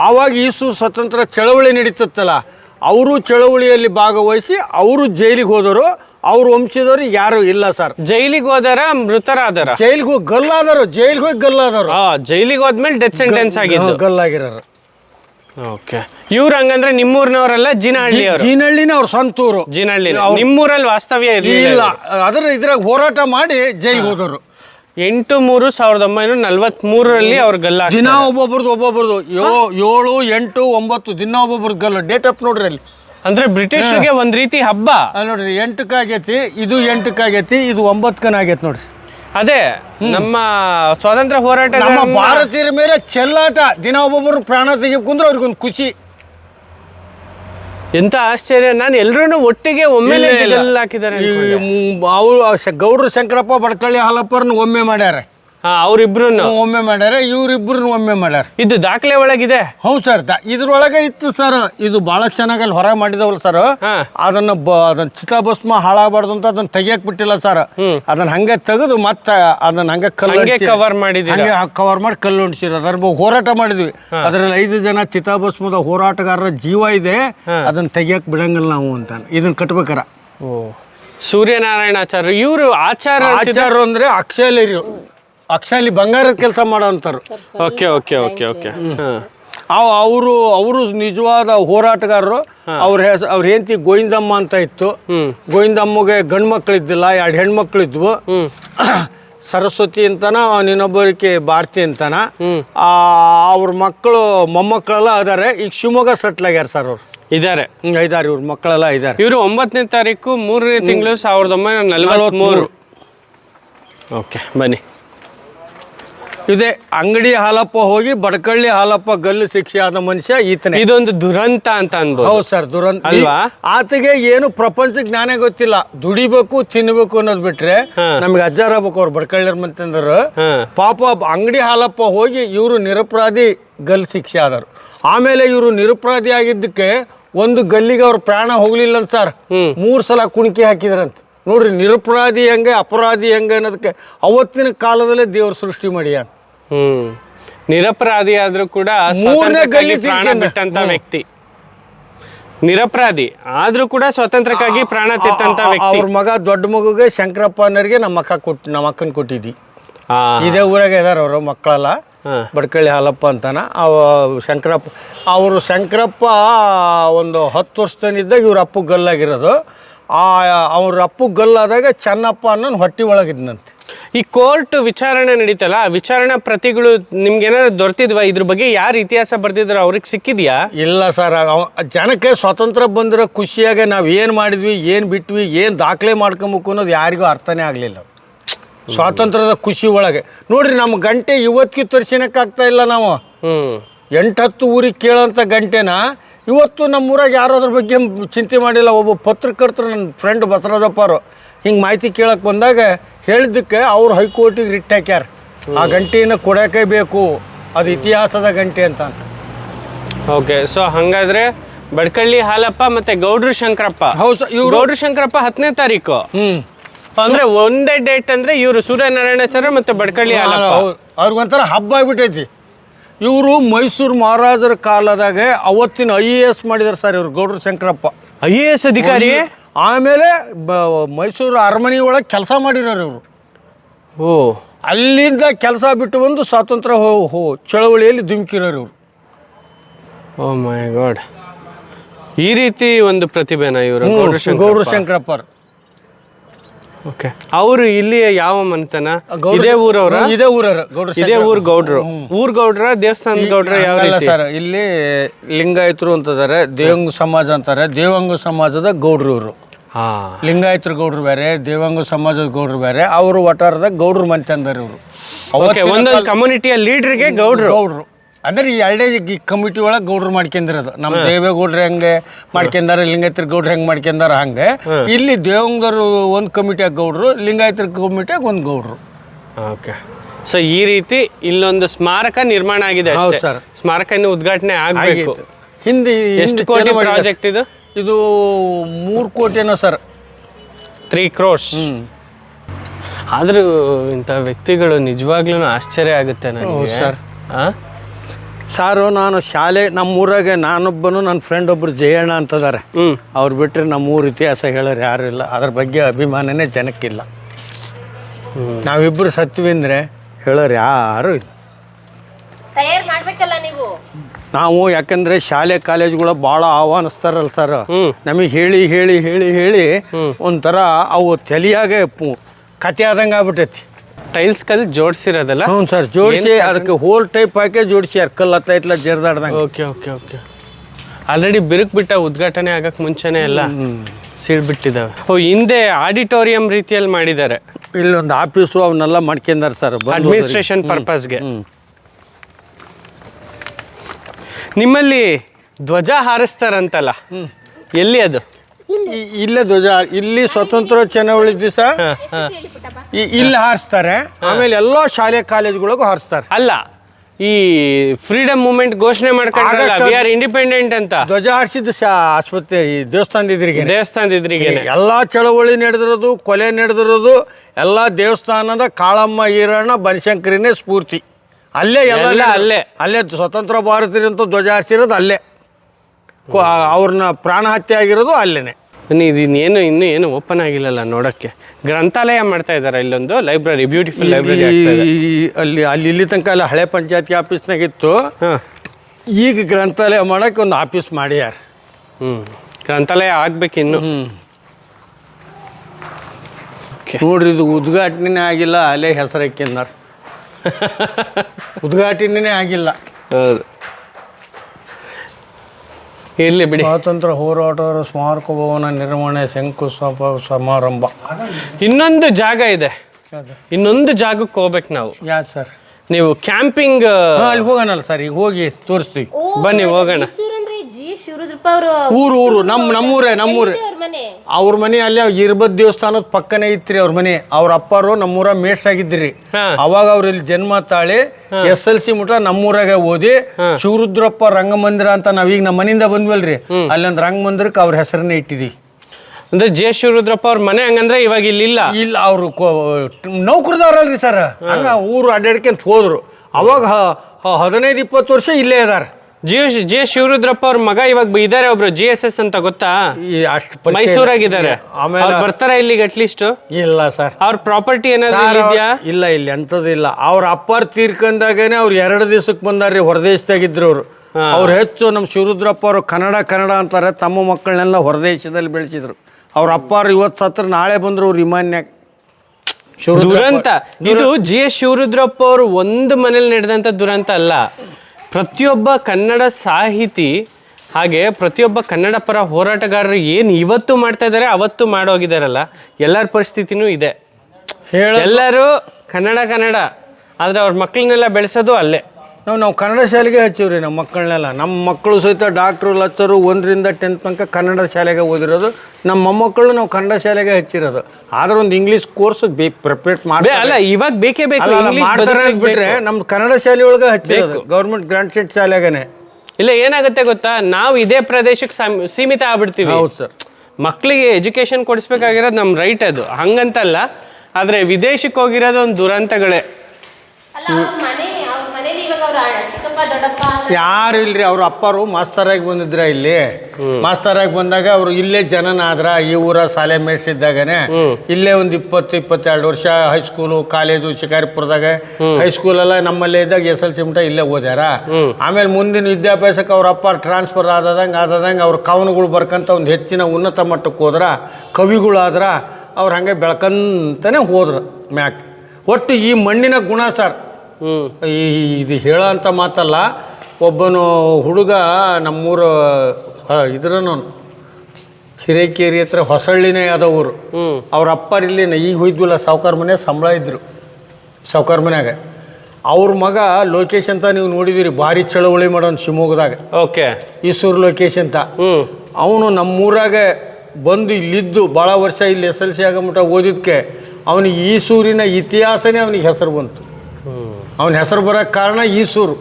ಆವಾಗ ಈಸು ಸ್ವತಂತ್ರ ಚಳವಳಿ ನಡೀತತ್ತಲ್ಲ ಅವರು ಚಳವಳಿಯಲ್ಲಿ ಭಾಗವಹಿಸಿ ಅವರು ಜೈಲಿಗೆ ಹೋದರು ಅವ್ರ ವಂಶದವ್ರು ಯಾರು ಇಲ್ಲ ಸರ್. ಜೈಲಿಗೆ ಹೋದಾರ ಮೃತರಾದಾರ. ಜೈಲಿಗೆ ಹೋಗಿ ಗಲ್ಲಾದರು ಜೈಲಿಗೆ ಹೋಗಿ ಗಲ್ಲಾದರು. ಆ ಜೈಲಿಗೆ ಹೋದ್ಮೇಲೆ ಡೆತ್ ಸೆಂಟೆನ್ಸ್ ಆಗಿದ್ದು. ಗಲ್ಲಾಗಿರೋರು. ಓಕೆ. ಇವ್ರು ಹಂಗಂದ್ರೆ ನಿಮ್ಮೂರ್ನವ್ರಲ್ಲ ಜಿನಹಳ್ಳಿ ಅವರು ಜೀನಹಳ್ಳಿನ ಅವ್ರ ಸಂತೂರು. ಜಿನಹಳ್ಳಿ ನಿಮ್ಮೂರಲ್ಲಿ ವಾಸ್ತವ್ಯ ಇರಲಿಲ್ಲ ಇಲ್ಲ. ಅದರ ಇದ್ರಾಗ ಹೋರಾಟ ಮಾಡಿ ಜೈಲಿಗೆ ಹೋದರು ಎಂಟು ಮೂರು ಸಾವಿರದ ಒಂಬೈನೂರ ನಲ್ವತ್ ಮೂರರಲ್ಲಿ ಅವ್ರ ಗಲ್ಲ ದಿನ ಒಬ್ಬೊಬ್ರದ್ದು ಒಬ್ಬೊಬ್ರದ್ದು. ಯೋ ಏಳು ಎಂಟು ಒಂಬತ್ತು ದಿನ ಒಬ್ಬೊಬ್ರದ್ದು ಗಲ್ಲ. ಡೇಟ್ ಅಪ್ ನೋಡ್ರಿ ಅಲ್ಲಿ. ಅಂದ್ರೆ ಬ್ರಿಟಿಷರಿಗೆ ಒಂದ್ ರೀತಿ ಹಬ್ಬ. ಅಲ್ಲಿ ನೋಡ್ರಿ ಎಂಟಕ್ಕಾಗೈತಿ ಇದು ಎಂಟಕ್ಕಾಗೈತಿ ಇದು ಒಂಬತ್ತಕ್ಕನ ಆಗೇತಿ ನೋಡ್ರಿ. ಅದೇ ನಮ್ಮ ಸ್ವಾತಂತ್ರ್ಯ ಹೋರಾಟ ನಮ್ಮ ಭಾರತೀಯರ ಮೇಲೆ ಚೆಲ್ಲಾಟ ದಿನ ಒಬ್ಬೊಬ್ಬರು ಪ್ರಾಣ ತೆಗಿಬೇಕಂದ್ರೆ ಅವ್ರಿಗೊಂದು ಖುಷಿ. ಎಂತ ಆಶ್ಚರ್ಯ ನಾನು ಎಲ್ಲರೂ ಒಟ್ಟಿಗೆ ಒಮ್ಮೆ ಹಾಕಿದ್ದಾರೆ ಅವರು ಗೌಡ್ರು ಶಂಕರಪ್ಪ ಬಡ್ಕಳ್ಳಿ ಹಾಲಪ್ಪರ್ನ ಒಮ್ಮೆ ಮಾಡ್ಯಾರ. ಹಾ ಅವ್ರಿಬ್ರು ಒಮ್ಮೆ ಮಾಡ್ಯಾರ ಇವ್ರಿಬ್ರು ಒಮ್ಮೆ ಮಾಡ್ಯಾರ. ಇದು ದಾಖಲೆ ಒಳಗಿದೆ. ಹೌದು ಸರ್ ಇದ್ರೊಳಗೆ ಇತ್ತು ಸರ್ ಇದು ಬಹಳ ಚೆನ್ನಾಗಿ ಅಲ್ಲಿ ಹೊರಗೆ ಮಾಡಿದವಲ್ಲ ಸರ್. ಅದನ್ನ ಅದನ್ನ ಚಿತಾಭಸ್ಮ ಹಾಳಾಗಬಾರ್ದು ಅಂತ ಅದನ್ನ ತೆಗಿಯಕ್ ಬಿಟ್ಟಿಲ್ಲ ಸರ್. ಅದನ್ನ ಹಂಗೆ ತೆಗೆದು ಮತ್ತೆ ಅದನ್ನ ಹಂಗೆ ಕಲ್ಲು ಕವರ್ ಮಾಡಿದ ಹಂಗೆ ಕವರ್ ಮಾಡಿ ಕಲ್ಲು ಹೊಡ್ಸಿರ ಅದ್ರ ಹೋರಾಟ ಮಾಡಿದ್ವಿ. ಅದ್ರಲ್ಲಿ ಐದು ಜನ ಚಿತಾಭಸ್ಮದ ಹೋರಾಟಗಾರರ ಜೀವ ಇದೆ. ಅದನ್ನ ತೆಗಿಯಕ್ ಬಿಡಂಗಿಲ್ಲ ನಾವು ಅಂತ. ಇದನ್ನ ಕಟ್ಬೇಕಾರ. ಓ. ಸೂರ್ಯನಾರಾಯಣಾಚಾರ್ಯ ಇವರು ಆಚಾರ ಆಚಾರ ಅಂದ್ರೆ ಅಕ್ಷಯಲಿ ಇಲ್ಲಿ ಬಂಗಾರದ ಕೆಲಸ ಮಾಡೋ ಅಂತಾರು ಓಕೆ ಓಕೆ ಓಕೆ ಓಕೆ ಅವರು ಅವರು ನಿಜವಾದ ಹೋರಾಟಗಾರರು. ಅವ್ರ ಹೆಸ ಅವ್ರ ಹೆಂಡತಿ ಗೋವಿಂದಮ್ಮ ಅಂತ ಇತ್ತು. ಗೋವಿಂದಮ್ಮಗೆ ಗಂಡು ಮಕ್ಳು ಇದ್ದಿಲ್ಲ ಎರಡು ಹೆಣ್ಮಕ್ಳು ಇದ್ವು. ಸರಸ್ವತಿ ಅಂತಾನ ಇನ್ನೊಬ್ಬರಿಗೆ ಭಾರತಿ ಅಂತಾನ. ಆ, ಅವ್ರ ಮಕ್ಕಳು ಮೊಮ್ಮಕ್ಕಳೆಲ್ಲ ಇದಾರೆ. ಈಗ ಶಿವಮೊಗ್ಗ ಸೆಟ್ಲ್ ಆಗ್ಯಾರ ಸರ್ ಅವ್ರು. ಇದಾರೆ. ಹಿಂಗ ಐದಾರು ಇವ್ರ ಮಕ್ಕಳೆಲ್ಲ ಇದ್ದಾರೆ ಇವರು ಒಂಬತ್ತನೇ ತಾರೀಕು ಮೂರನೇ ತಿಂಗಳು ಸಾವಿರದ ಒಂಬೈನೂರ ನಲವತ್ತ್ಮೂರು ಓಕೆ ಬನ್ನಿ. ಇದೆ ಅಂಗಡಿ ಹಾಲಪ್ಪ ಹೋಗಿ ಬಡಕಳ್ಳಿ ಹಾಲಪ್ಪ ಗಲ್ಲು ಶಿಕ್ಷೆ ಆದ ಮನುಷ್ಯ ಈತನೇ. ಇದೊಂದು ದುರಂತ ಅಂತ ಅನ್ಬೋದು. ಹೌದು ಸರ್ ದುರಂತ. ಅಲ್ವಾ? ಆತಗೆ ಏನು ಪ್ರಪಂಚ ಜ್ಞಾನ ಗೊತ್ತಿಲ್ಲ. ದುಡಿಬೇಕು ತಿನ್ಬೇಕು ಅನ್ನೋದು ಬಿಟ್ರೆ. ನಮ್ಗೆ ಅಜ್ಜಾರ ಆಗ್ಬೇಕು ಅವ್ರು ಬಡ್ಕಳ್ಳಿಯರ್ ಮಂತಂದ್ರು ಹಾ. ಪಾಪ ಅಂಗಡಿ ಹಾಲಪ್ಪ ಹೋಗಿ ಇವರು ನಿರಪರಾಧಿ ಗಲ್ ಶಿಕ್ಷೆ ಆದರು. ಆಮೇಲೆ ಇವರು ನಿರಪರಾಧಿ ಆಗಿದ್ದಕ್ಕೆ ಒಂದು ಗಲ್ಲಿಗೆ ಅವ್ರ ಪ್ರಾಣ ಹೋಗ್ಲಿಲ್ಲ ಅಂತ ಸರ್. ಮೂರ್ ಮೂರು ಸಲ ಕುಣಿಕೆ ಹಾಕಿದ್ರಂತ. ನೋಡ್ರಿ ನಿರಪರಾಧಿ ಹೆಂಗೆ ಅಪರಾಧಿ ಹೆಂಗೆ ಅನ್ನೋದಕ್ಕೆ ಅವತ್ತಿನ ಕಾಲದಲ್ಲೇ ದೇವ್ರ ಸೃಷ್ಟಿ ಮಾಡ್ಯಾನ ಹ್ಮ್. ನಿರಪರಾಧಿ ಆದ್ರೂ ಕೂಡ ಸ್ವಾತಂತ್ರ್ಯಕ್ಕಾಗಿ ಪ್ರಾಣ. ಬಿಟ್ಟಂತ ವ್ಯಕ್ತಿ. ನಿರಪರಾಧಿ. ಆದ್ರೂ ಕೂಡ ಸ್ವಾತಂತ್ರ್ಯಕ್ಕಾಗಿ ಪ್ರಾಣ ತೆತ್ತಂತ ವ್ಯಕ್ತಿ. ಅವ್ರ ಮಗ ದೊಡ್ಡ ಮಗುಗೆ ಶಂಕರಪ್ಪ ಅನ್ನೋರಿಗೆ ನಮ್ಮ ಅಕ್ಕ ಕೊಟ್ಟು ನಮ್ಮ ಅಕ್ಕನ ಕೊಟ್ಟಿದ್ವಿ ಆ, ಇದೇ ಊರಾಗ ಇದಾರ ಅವರು ಮಕ್ಕಳೆಲ್ಲ. ಹಾ. ಬಡ್ಕಳ್ಳಿ ಹಾಲಪ್ಪ ಅಂತಾನ. ಅವ ಶಂಕರಪ್ಪ ಅವರು ಶಂಕರಪ್ಪ ಒಂದು ಹತ್ತು ವರ್ಷದನಿದ್ದಾಗ ಇವ್ರ ಅಪ್ಪು ಗಲ್ಲಾಗಿರೋದು. ಆ ಅವ್ರ ಅಪ್ಪು ಗಲ್ಲಾದಾಗ ಚೆನ್ನಪ್ಪ ಅನ್ನೋನು ಹೊಟ್ಟಿ ಒಳಗಿದ್ನಂತೆ. ಈ ಕೋರ್ಟ್ ವಿಚಾರಣೆ ನಡೀತಲ್ಲ ವಿಚಾರಣಾ ಪ್ರತಿಗಳು ನಿಮ್ಗೆ ಏನಾದ್ರು ದೊರೆತಿದ್ವಾ? ಇದ್ರ ಬಗ್ಗೆ ಯಾರು ಇತಿಹಾಸ ಬರ್ದಿದ್ರು ಅವ್ರಿಗೆ ಸಿಕ್ಕಿದ್ಯಾ? ಇಲ್ಲ ಸರ್ ಜನಕ್ಕೆ ಸ್ವಾತಂತ್ರ್ಯ ಬಂದಿರೋ ಖುಷಿಯಾಗೆ ನಾವು ಏನು ಮಾಡಿದ್ವಿ ಏನು ಬಿಟ್ವಿ ಏನು ದಾಖಲೆ ಮಾಡ್ಕೊಬೇಕು ಅನ್ನೋದು ಯಾರಿಗೂ ಅರ್ಥನೇ ಆಗಲಿಲ್ಲ. ಸ್ವಾತಂತ್ರ್ಯದ ಖುಷಿ ಒಳಗೆ. ನೋಡ್ರಿ ನಮ್ಮ ಗಂಟೆ ಇವತ್ತಿಗೆ ತರ್ಸಿನಕ್ಕಾಗ್ತಾ ಇಲ್ಲ ನಾವು. ಹ್ಮ್. ಎಂಟು ಹತ್ತು ಊರಿಗೆ ಕೇಳೋಂಥ ಗಂಟೆನ? ಇವತ್ತು ನಮ್ಮೂರಾಗ ಯಾರು ಅದ್ರ ಬಗ್ಗೆ ಚಿಂತೆ ಮಾಡಿಲ್ಲ ಒಬ್ಬ ಪತ್ರಕರ್ತರು ನನ್ನ ಫ್ರೆಂಡ್ ಬಸವರಾಜಪ್ಪರು. ಹಿಂಗೆ ಮಾಹಿತಿ ಕೇಳಕ್ಕೆ ಬಂದಾಗ ಹೇಳಿದ್ದಕ್ಕೆ ಅವ್ರು ಹೈಕೋರ್ಟಿಗೆ ರಿಟ್ ಹಾಕ್ಯಾರ. ಆ ಗಂಟೆಯನ್ನು ಕೊಡೋಕೆ ಬೇಕು. ಅದು ಇತಿಹಾಸದ ಗಂಟೆ ಅಂತ. ಓಕೆ ಸೊ ಹಂಗಾದ್ರೆ ಬಡ್ಕಳ್ಳಿ ಹಾಲಪ್ಪ ಮತ್ತೆ ಗೌಡ್ರು ಶಂಕರಪ್ಪ. ಹೌದು ಇವರು ಗೌಡ್ರು ಶಂಕರಪ್ಪ ಹತ್ತನೇ ತಾರೀಕು. ಹ್ಞೂ ಅಂದ್ರೆ ಒಂದೇ ಡೇಟ್ ಅಂದ್ರೆ ಇವರು ಸೂರ್ಯನಾರಾಯಣಾಚಾರ್ಯ ಮತ್ತೆ ಬಡ್ಕಳ್ಳಿ ಹಾಲಪ್ಪ. ಅವ್ರಿಗೊಂಥರ ಹಬ್ಬ ಆಗ್ಬಿಟ್ಟೈತಿ ಇವರು ಮೈಸೂರು ಮಹಾರಾಜರ ಕಾಲದಾಗ ಅವತ್ತಿನ ಐ ಎ ಎಸ್ ಮಾಡಿದಾರೆ ಸರ್ ಇವರು ಗೌಡ್ರು ಶಂಕರಪ್ಪ. ಐ ಎ ಎಸ್ ಅಧಿಕಾರಿ? ಆಮೇಲೆ ಬ ಮೈಸೂರು ಅರಮನೆ ಒಳಗೆ ಕೆಲಸ ಮಾಡಿರೋರು ಇವರು. ಓ. ಅಲ್ಲಿಂದ ಕೆಲಸ ಬಿಟ್ಟು ಬಂದು ಸ್ವಾತಂತ್ರ್ಯ ಹೋ ಹೋ ಚಳವಳಿಯಲ್ಲಿ ಧುಮುಕಿರೋರು ಇವರು. Oh my god. ಈ ರೀತಿ ಒಂದು ಪ್ರತಿಭೆನ ಇವರು ಗೌಡ್ರು ಗೌಡ್ರ ಶಂಕರಪ್ಪ ಶಂಕರಪ್ಪರ್ ಓಕೆ. ಅವರು ಇಲ್ಲಿ ಯಾವ ಮನೆತನ? ಇದೇ ಊರವ್ರ? ಇದೇ ಊರರು ಗೌಡ್ರು ಇದೇ ಊರ್ ಗೌಡ್ರು. ಊರ್ ಗೌಡ್ರ ದೇವಸ್ಥಾನ ಗೌಡ್ರ ಯಾವ ಅಲ್ಲ ಸರ್ ಇಲ್ಲಿ ಲಿಂಗಾಯತರು ಅಂತದಾರೆ ದೇವಂಗ ಸಮಾಜ ಅಂತಾರೆ. ದೇವಂಗ ಸಮಾಜದ ಗೌಡ್ರು ಇವರು. ಲಿಂಗಾಯತರು ಗೌಡ್ರು ಬೇರೆ ದೇವಾಂಗ ಸಮಾಜದ ಗೌಡ್ರು ಬೇರೆ. ಅವರು ವಟಾರದ ಗೌಡ್ರು ಮಂತೆ ಅಂದಾರೆ ಇವರು ಒಂದೊಂದು ಕಮ್ಯುನಿಟಿಯ ಲೀಡರ್ಗೆ ಗೌಡ್ರು. ಗೌಡ್ರು. ಅಂದ್ರೆ ಈ ಎರಡೇ ಈ ಕಮಿಟಿ ಒಳಗೆ ಗೌಡ್ರು ಮಾಡ್ಕೊಂಡಿರೋದು ನಮ್ಮ ದೇವೇಗೌಡ್ರು ಹೆಂಗೆ ಮಾಡ್ಕೊಂಡಾರ ಲಿಂಗಾಯತರ ಗೌಡ್ರು ಹೆಂಗೆ ಮಾಡ್ಕೊಂಡಾರ ಹಂಗೆ. ಇಲ್ಲಿ ದೇವಂಗದವರು ಒಂದು ಕಮಿಟಿಯಾಗ ಗೌಡ್ರು ಲಿಂಗಾಯತರ ಕಮಿಟಿಯಾಗ ಒಂದು ಗೌಡ್ರು. ಓಕೆ. ಸೊ ಈ ರೀತಿ ಇಲ್ಲೊಂದು ಸ್ಮಾರಕ ನಿರ್ಮಾಣ ಆಗಿದೆ ಹೌದು ಸರ್. ಸ್ಮಾರಕ ಇನ್ನು ಉದ್ಘಾಟನೆ ಆಗಬೇಕು. ಹಿಂದೆ ಎಷ್ಟು ಕೋಟಿ ಪ್ರಾಜೆಕ್ಟ್ ಇದು? ಇದು ಮೂರು ಕೋಟಿನೋ ಸರ್. ತ್ರೀ ಕ್ರೋರ್ಸ್ ಆದರೂ ಇಂಥ ವ್ಯಕ್ತಿಗಳು ನಿಜವಾಗ್ಲೂ ಆಶ್ಚರ್ಯ ಆಗುತ್ತೆ ನನಗೆ. ಸರ್. ಆ? ಸಾರು ನಾನು ಶಾಲೆ ನಮ್ಮೂರಾಗೆ ನಾನೊಬ್ಬನು ನನ್ನ ಫ್ರೆಂಡ್ ಒಬ್ಬರು ಜಯಣ್ಣ ಅಂತದಾರೆ. ಅವ್ರು ಬಿಟ್ಟರೆ ನಮ್ಮೂರ ಇತಿಹಾಸ ಹೇಳೋರು ಯಾರು ಇಲ್ಲ. ಅದ್ರ ಬಗ್ಗೆ ಅಭಿಮಾನನೇ ಜನಕ್ಕಿಲ್ಲ. ನಾವಿಬ್ಬರು ಸತ್ವಿ ಅಂದರೆ ಹೇಳೋರು ಯಾರು ಇಲ್ಲ. ತಯಾರು ಮಾಡ್ಬೇಕಲ್ಲ ನೀವು? ನಾವು ಯಾಕಂದ್ರೆ ಶಾಲೆ ಕಾಲೇಜ್ಗಳು ಭಾಳ ಆಹ್ವಾನಿಸ್ತಾರಲ್ಲ ಸರ್. ನಮಗೆ ಹೇಳಿ ಹೇಳಿ ಹೇಳಿ ಹೇಳಿ ಒಂಥರ ಅವು ತಲಿಯಾಗೆ ಪು- ಕತೆ ಆದಂಗೆ ಆಗ್ಬಿಟ್ಟೈತಿ ಟೈಲ್ಸ್ ಕಲ್ ಜೋಡಿಸಿರೋದಲ್ಲ? ಹ್ಞೂ ಸರ್ ಜೋಡಿಸಿ ಅದಕ್ಕೆ ಹೋಲ್ ಟೈಪ್ ಹಾಕಿ ಜೋಡಿಸಿ ಕಲ್ಲು ಹತ್ತೈತ್ಲ ಜರ್ದಾಡ್ದಂಗೆ. ಓಕೆ ಓಕೆ ಓಕೆ ಆಲ್ರೆಡಿ ಬಿರುಕು ಬಿಟ್ಟ ಉದ್ಘಾಟನೆ ಆಗಕ್ಕೆ ಮುಂಚೆನೆ ಎಲ್ಲ ಸೀಳ್ ಬಿಟ್ಟಿದ್ದಾವೆ. ಓ ಹಿಂದೆ ಆಡಿಟೋರಿಯಂ ರೀತಿಯಲ್ಲಿ ಮಾಡಿದ್ದಾರೆ. ಇಲ್ಲೊಂದು ಆಫೀಸು ಅವನ್ನೆಲ್ಲ ಮಾಡ್ಕೊಂಡಾರೆ ಸರ್ ಅಡ್ಮಿನಿಸ್ಟ್ರೇಷನ್ ಪರ್ಪಸ್ಗೆ ನಿಮ್ಮಲ್ಲಿ ಧ್ವಜ ಹಾರಿಸ್ತಾರಂತಲ್ಲ ಎಲ್ಲಿ ಅದು? ಇಲ್ಲೇ. ಧ್ವಜ ಇಲ್ಲಿ ಸ್ವತಂತ್ರ ಚಳವಳಿ ದಿವಸ ಇಲ್ಲಿ ಹಾರಿಸ್ತಾರೆ ಆಮೇಲೆ ಎಲ್ಲ ಶಾಲೆ ಕಾಲೇಜ್ಗಳಿಗೂ ಹಾರಿಸ್ತಾರೆ. ಅಲ್ಲ ಈ ಫ್ರೀಡಮ್ ಮೂವ್ಮೆಂಟ್ ಘೋಷಣೆ ಮಾಡ್ಕೊಂಡ್ರೆ ಆಗಸ್ಟ್ ವಿ ಆರ್ ಇಂಡಿಪೆಂಡೆಂಟ್ ಅಂತ? ಧ್ವಜ ಹಾರಿಸಿದ ಶಾ ಆಸ್ಪತ್ರೆ ಈ ದೇವಸ್ಥಾನದ ಎದುರಿಗೆ. ದೇವಸ್ಥಾನದ ಎದುರಿಗೆ. ಎಲ್ಲ ಚಳವಳಿ ನಡೆದಿರೋದು ಕೊಲೆ ನಡೆದಿರೋದು ಎಲ್ಲ ದೇವಸ್ಥಾನದ ಕಾಳಮ್ಮ ಈರಣ್ಣ ಬನಶಂಕರಿನೇ ಸ್ಫೂರ್ತಿ. ಅಲ್ಲೇ ಎಲ್ಲ ಅಲ್ಲೇ. ಅಲ್ಲೇ ಸ್ವತಂತ್ರ ಭಾರತೀಯರಂತೂ ಧ್ವಜ ಹಾರಿಸಿರೋದು ಅಲ್ಲೇ. ಅವ್ರನ್ನ ಪ್ರಾಣ ಹತ್ಯೆ ಆಗಿರೋದು ಅಲ್ಲೇನೆ. ಇನ್ನೇನು ಇನ್ನೂ ಏನು ಓಪನ್ ಆಗಿಲ್ಲಲ್ಲ ನೋಡಕ್ಕೆ. ಗ್ರಂಥಾಲಯ ಮಾಡ್ತಾ ಇದ್ದಾರೆ ಇಲ್ಲೊಂದು ಲೈಬ್ರರಿ ಬ್ಯೂಟಿಫುಲ್ ಲೈಬ್ರರಿ ಇದೆ. ಅಲ್ಲಿ ಅಲ್ಲಿ ಇಲ್ಲಿ ತನಕ ಎಲ್ಲ ಹಳೆ ಪಂಚಾಯತಿ ಆಫೀಸ್ನಾಗ ಇತ್ತು. ಹಾ. ಈಗ ಗ್ರಂಥಾಲಯ ಮಾಡೋಕ್ಕೆ ಒಂದು ಆಫೀಸ್ ಮಾಡ್ಯಾರ ಹ್ಞೂ ಗ್ರಂಥಾಲಯ ಆಗ್ಬೇಕು ಇನ್ನು. ಹ್ಮ್. ನೋಡ್ರಿ ಇದು ಉದ್ಘಾಟನೆ ಆಗಿಲ್ಲ ಅಲ್ಲೇ ಹೆಸರು ಹಾಕ್ಯಂದಾರ ಉದ್ಘಾಟನೆ ಆಗಿಲ್ಲ. ಹೌದು. ಇರ್ಲಿ ಬಿಡಿ. ಸ್ವಾತಂತ್ರ್ಯ ಹೋರಾಟಗಾರ ಸ್ಮಾರಕ ಭವನ ನಿರ್ವಹಣೆ ಶಂಕುಸ್ಥಾಪ ಸಮಾರಂಭ. ಇನ್ನೊಂದು ಜಾಗ ಇದೆ. ಇನ್ನೊಂದು ಜಾಗಕ್ಕೆ ಹೋಗ್ಬೇಕು ನಾವು. ಯಾವ್ದು ಸರ್? ನೀವು ಕ್ಯಾಂಪಿಂಗ್ ಹಾಂ ಅಲ್ಲಿ ಹೋಗೋಣಲ್ಲ ಸರ್ ಈಗ ಹೋಗಿ ತೋರಿಸ್ತೀವಿ. ಬನ್ನಿ ಹೋಗೋಣ. ಮೈಸೂರು ಅಂದ್ರೆ ಜಿ ಶಿವರುದ್ರಪ್ಪ ಅವರು ಊರು ಊರು ನಮ್ಮ ನಮ್ಮೂರೇ ನಮ್ಮೂರೇ. ಅವ್ರ ಮನೆ ಅಲ್ಲೇ ಇರ್ಬದ್ ದೇವಸ್ಥಾನದ ಪಕ್ಕನೇ ಇತ್ರಿ ಅವ್ರ ಮನೆ. ಅವ್ರ ಅಪ್ಪರು ನಮ್ಮೂರ ಮೇಷ್ ಆಗಿದ್ರಿ. ಅವಾಗ ಅವ್ರ ಇಲ್ಲಿ ಜನ್ಮ ತಾಳಿ ಎಸ್ ಎಲ್ ಸಿ ಮುಟ ನಮ್ಮೂರಾಗ ಓದಿ ಶಿವರುದ್ರಪ್ಪ ರಂಗಮಂದಿರ ಅಂತ ನಾವೀಗ ನಮ್ಮ ಮನೆಯಿಂದ ಬಂದ್ವಲ್ರಿ. ಅಲ್ಲೊಂದು ರಂಗಮಂದಿರಕ್ಕೆ ಅವ್ರ ಹೆಸರನ್ನೇ ಇಟ್ಟಿದಿ ಅಂದ್ರೆ ಜೆ ಶಿವರುದ್ರಪ್ಪ ಅವ್ರ ಮನೆ ಹಂಗಂದ್ರೆ ಇವಾಗ ಇಲ್ಲಿ ಇಲ್ಲ? ಅವರು ನೌಕರದಾರಲ್ರಿ ಸರ್. ಹಂಗ ಊರು ಅಡ್ಡಾಡ್ಕೊಂತ ಹೋದ್ರು. ಅವಾಗ ಹದಿನೈದು ಇಪ್ಪತ್ತು ವರ್ಷ ಇಲ್ಲೇ ಇದಾರ. ಜಿ ಜೆ ಶಿವರುದ್ರಪ್ಪ ಅವ್ರ ಮಗ ಇವಾಗ ಇದಾರೆ ಒಬ್ರು ಜಿ ಎಸ್ ಎಸ್ ಅಂತ ಗೊತ್ತಾ? ಈ ಅಷ್ಟು ಪರಿಚಯ ಮೈಸೂರಾಗಿದ್ದಾರೆ. ಆಮೇಲೆ ಅವ್ರು ಬರ್ತಾರ ಇಲ್ಲಿಗೆ ಅಟ್ಲೀಸ್ಟ್ ಇಲ್ಲ ಸರ್. ಅವ್ರ ಪ್ರಾಪರ್ಟಿ ಏನಾದ್ರು ಇದ್ಯಾ? ಇಲ್ಲ ಇಲ್ಲಿ ಅಂತದಿಲ್ಲ ಅವ್ರ ಅಪ್ಪಾರ್ ತೀರ್ಕೊಂಡಾಗನೇ ಅವ್ರು ಎರಡು ದಿವಸಕ್ಕೆ ಬಂದಾರ್ರಿ ಹೊರದೇಶದಾಗಿದ್ರು ಅವರು. ಅವ್ರು ಹೆಚ್ಚು ನಮ್ಮ ಶಿವರುದ್ರಪ್ಪ ಅವರು ಕನ್ನಡ ಕನ್ನಡ ಅಂತಾರೆ ತಮ್ಮ ಮಕ್ಕಳನ್ನೆಲ್ಲ ಹೊರದೇಶದಲ್ಲಿ ಬೆಳೆಸಿದ್ರು. ಅವ್ರ ಅಪ್ಪಾರು ಇವತ್ತು ಸತ್ರ ನಾಳೆ ಬಂದ್ರು ಅವ್ರು ವಿಮಾನ್ಯಾಗ ದುರಂತ. ಇದು ಜಿ ಎಸ್ ಶಿವರುದ್ರಪ್ಪ ಅವರು ಒಂದು ಮನೇಲಿ ನಡೆದಂತ ದುರಂತ ಅಲ್ಲ. ಪ್ರತಿಯೊಬ್ಬ ಕನ್ನಡ ಸಾಹಿತಿ ಹಾಗೆ ಪ್ರತಿಯೊಬ್ಬ ಕನ್ನಡ ಪರ ಹೋರಾಟಗಾರರು ಏನು ಇವತ್ತು ಮಾಡ್ತಾ ಇದ್ದಾರೆ ಅವತ್ತು ಮಾಡೋಗಿದಾರಲ್ಲ ಎಲ್ಲರ ಪರಿಸ್ಥಿತಿನೂ ಇದೆ. ಹೇಳ ಎಲ್ಲರೂ ಕನ್ನಡ ಕನ್ನಡ ಆದರೆ ಅವ್ರ ಮಕ್ಕಳನ್ನೆಲ್ಲ ಬೆಳೆಸೋದು ಅಲ್ಲೇ. ನಾವು ನಾವು ಕನ್ನಡ ಶಾಲೆಗೆ ಹಚ್ಚೀವ್ರಿ ನಮ್ಮ ಮಕ್ಕಳನ್ನೆಲ್ಲ. ನಮ್ಮ ಮಕ್ಕಳು ಸಹಿತ ಡಾಕ್ಟ್ರು ಲಚ್ಚರು ಒಂದರಿಂದ ಟೆಂತ್ ತನಕ ಕನ್ನಡ ಶಾಲೆಗೆ ಓದಿರೋದು. ನಮ್ಮ ಮೊಮ್ಮಕ್ಕಳು ನಾವು ಕನ್ನಡ ಶಾಲೆಗೆ ಹಚ್ಚಿರೋದು. ಆದ್ರೆ ಒಂದು ಇಂಗ್ಲೀಷ್ ಕೋರ್ಸ್ ಬೇ ಪ್ರಿಪೇಟ್ ಅಲ್ಲ ಇವಾಗ ಬೇಕೇ ಬೇಕು ಮಾಡ್ತಾರೆ ಬಿಟ್ರೆ ನಮ್ಮ ಕನ್ನಡ ಶಾಲೆ ಒಳಗೆ ಹಚ್ಚಿರೋದು ಗೌರ್ಮೆಂಟ್ ಗ್ರಾಂಟ್ ಶೀಟ್ ಶಾಲೆಗನೆ. ಇಲ್ಲ ಏನಾಗುತ್ತೆ ಗೊತ್ತಾ? ನಾವು ಇದೇ ಪ್ರದೇಶಕ್ಕೆ ಸಮ್- ಸೀಮಿತ ಆಗ್ಬಿಡ್ತೀವಿ. ಹೌದು ಸರ್. ಮಕ್ಕಳಿಗೆ ಎಜುಕೇಶನ್ ಕೊಡಿಸ್ಬೇಕಾಗಿರೋದು ನಮ್ಮ ರೈಟ್ ಅದು. ಹಂಗಂತಲ್ಲ ಆದರೆ ವಿದೇಶಕ್ಕೆ ಹೋಗಿರೋದು ಒಂದು ದುರಂತಗಳೇ. ಯಾರು ಇಲ್ರಿ ಅವ್ರ ಅಪ್ಪರು ಮಾಸ್ತರಾಗಿ ಬಂದಿದ್ರ ಇಲ್ಲಿ. ಮಾಸ್ತರಾಗಿ ಬಂದಾಗ ಅವ್ರು ಇಲ್ಲೇ ಜನನ ಆದ್ರ ಈ ಊರ ಶಾಲೆ ಮೇಡ್ಸಿದ್ದಾಗನೆ ಇಲ್ಲೇ ಒಂದು ಇಪ್ಪತ್ತು ಇಪ್ಪತ್ತೆರಡು ವರ್ಷ ಹೈಸ್ಕೂಲು ಕಾಲೇಜು ಶಿಕಾರಿಪುರದಾಗ. ಹೈಸ್ಕೂಲ್ ಎಲ್ಲ ನಮ್ಮಲ್ಲೇ ಇದ್ದಾಗ ಎಸ್ ಎಲ್ ಸಿ ಮಟ ಇಲ್ಲೇ ಓದ್ಯಾರ. ಆಮೇಲೆ ಮುಂದಿನ ವಿದ್ಯಾಭ್ಯಾಸಕ್ಕೆ ಅವ್ರ ಅಪ್ಪ ಟ್ರಾನ್ಸ್ಫರ್ ಆದದಂಗೆ ಆದದಂಗೆ ಅವ್ರ ಕವನಗಳು ಬರ್ಕಂತ ಒಂದು ಹೆಚ್ಚಿನ ಉನ್ನತ ಮಟ್ಟಕ್ಕೆ ಹೋದ್ರ ಕವಿಗಳಾದ್ರ ಅವ್ರು ಹಂಗೆ ಬೆಳ್ಕಂತಾನೆ ಹೋದ್ರು ಮ್ಯಾಕ್. ಒಟ್ಟು ಈ ಮಣ್ಣಿನ ಗುಣ ಸರ್. ಈ ಇದು ಹೇಳೋ ಅಂತ ಮಾತಲ್ಲ ಒಬ್ಬನು ಹುಡುಗ ನಮ್ಮೂರು ಇದ್ರನು ಹಿರೇಕೇರಿ ಹತ್ರ ಹೊಸಳ್ಳಿನೇ ಆದ ಊರು. ಅವ್ರ ಅಪ್ಪರು ಇಲ್ಲಿ ಈಗ ಹೋಯ್ದ್ವಲ್ಲ ಸಾವ್ಕಾರ ಮನೆ ಸಂಬಳ ಇದ್ದರು ಸಾವ್ಕಾರ ಮನ್ಯಾಗ. ಅವ್ರ ಮಗ ಲೋಕೇಶ್ ಅಂತ ನೀವು ನೋಡಿದಿರಿ ಭಾರಿ ಚಳವಳಿ ಮಾಡೋನು ಶಿವಮೊಗ್ಗದಾಗ. ಓಕೆ. ಈಸೂರು ಲೋಕೇಶ್ ಅಂತ. ಅವನು ನಮ್ಮೂರಾಗ ಬಂದು ಇಲ್ಲಿದ್ದು ಭಾಳ ವರ್ಷ ಇಲ್ಲಿ ಎಸ್ ಎಲ್ ಸಿ ಆಗಮಟ ಓದಿದ್ಕೆ ಅವನಿಗೆ ಈಸೂರಿನ ಇತಿಹಾಸನೇ ಅವನಿಗೆ ಹೆಸರು ಬಂತು. ಅವನ ಹೆಸರು ಬರೋಕ್ಕೆ ಕಾರಣ ಈಸೂರು.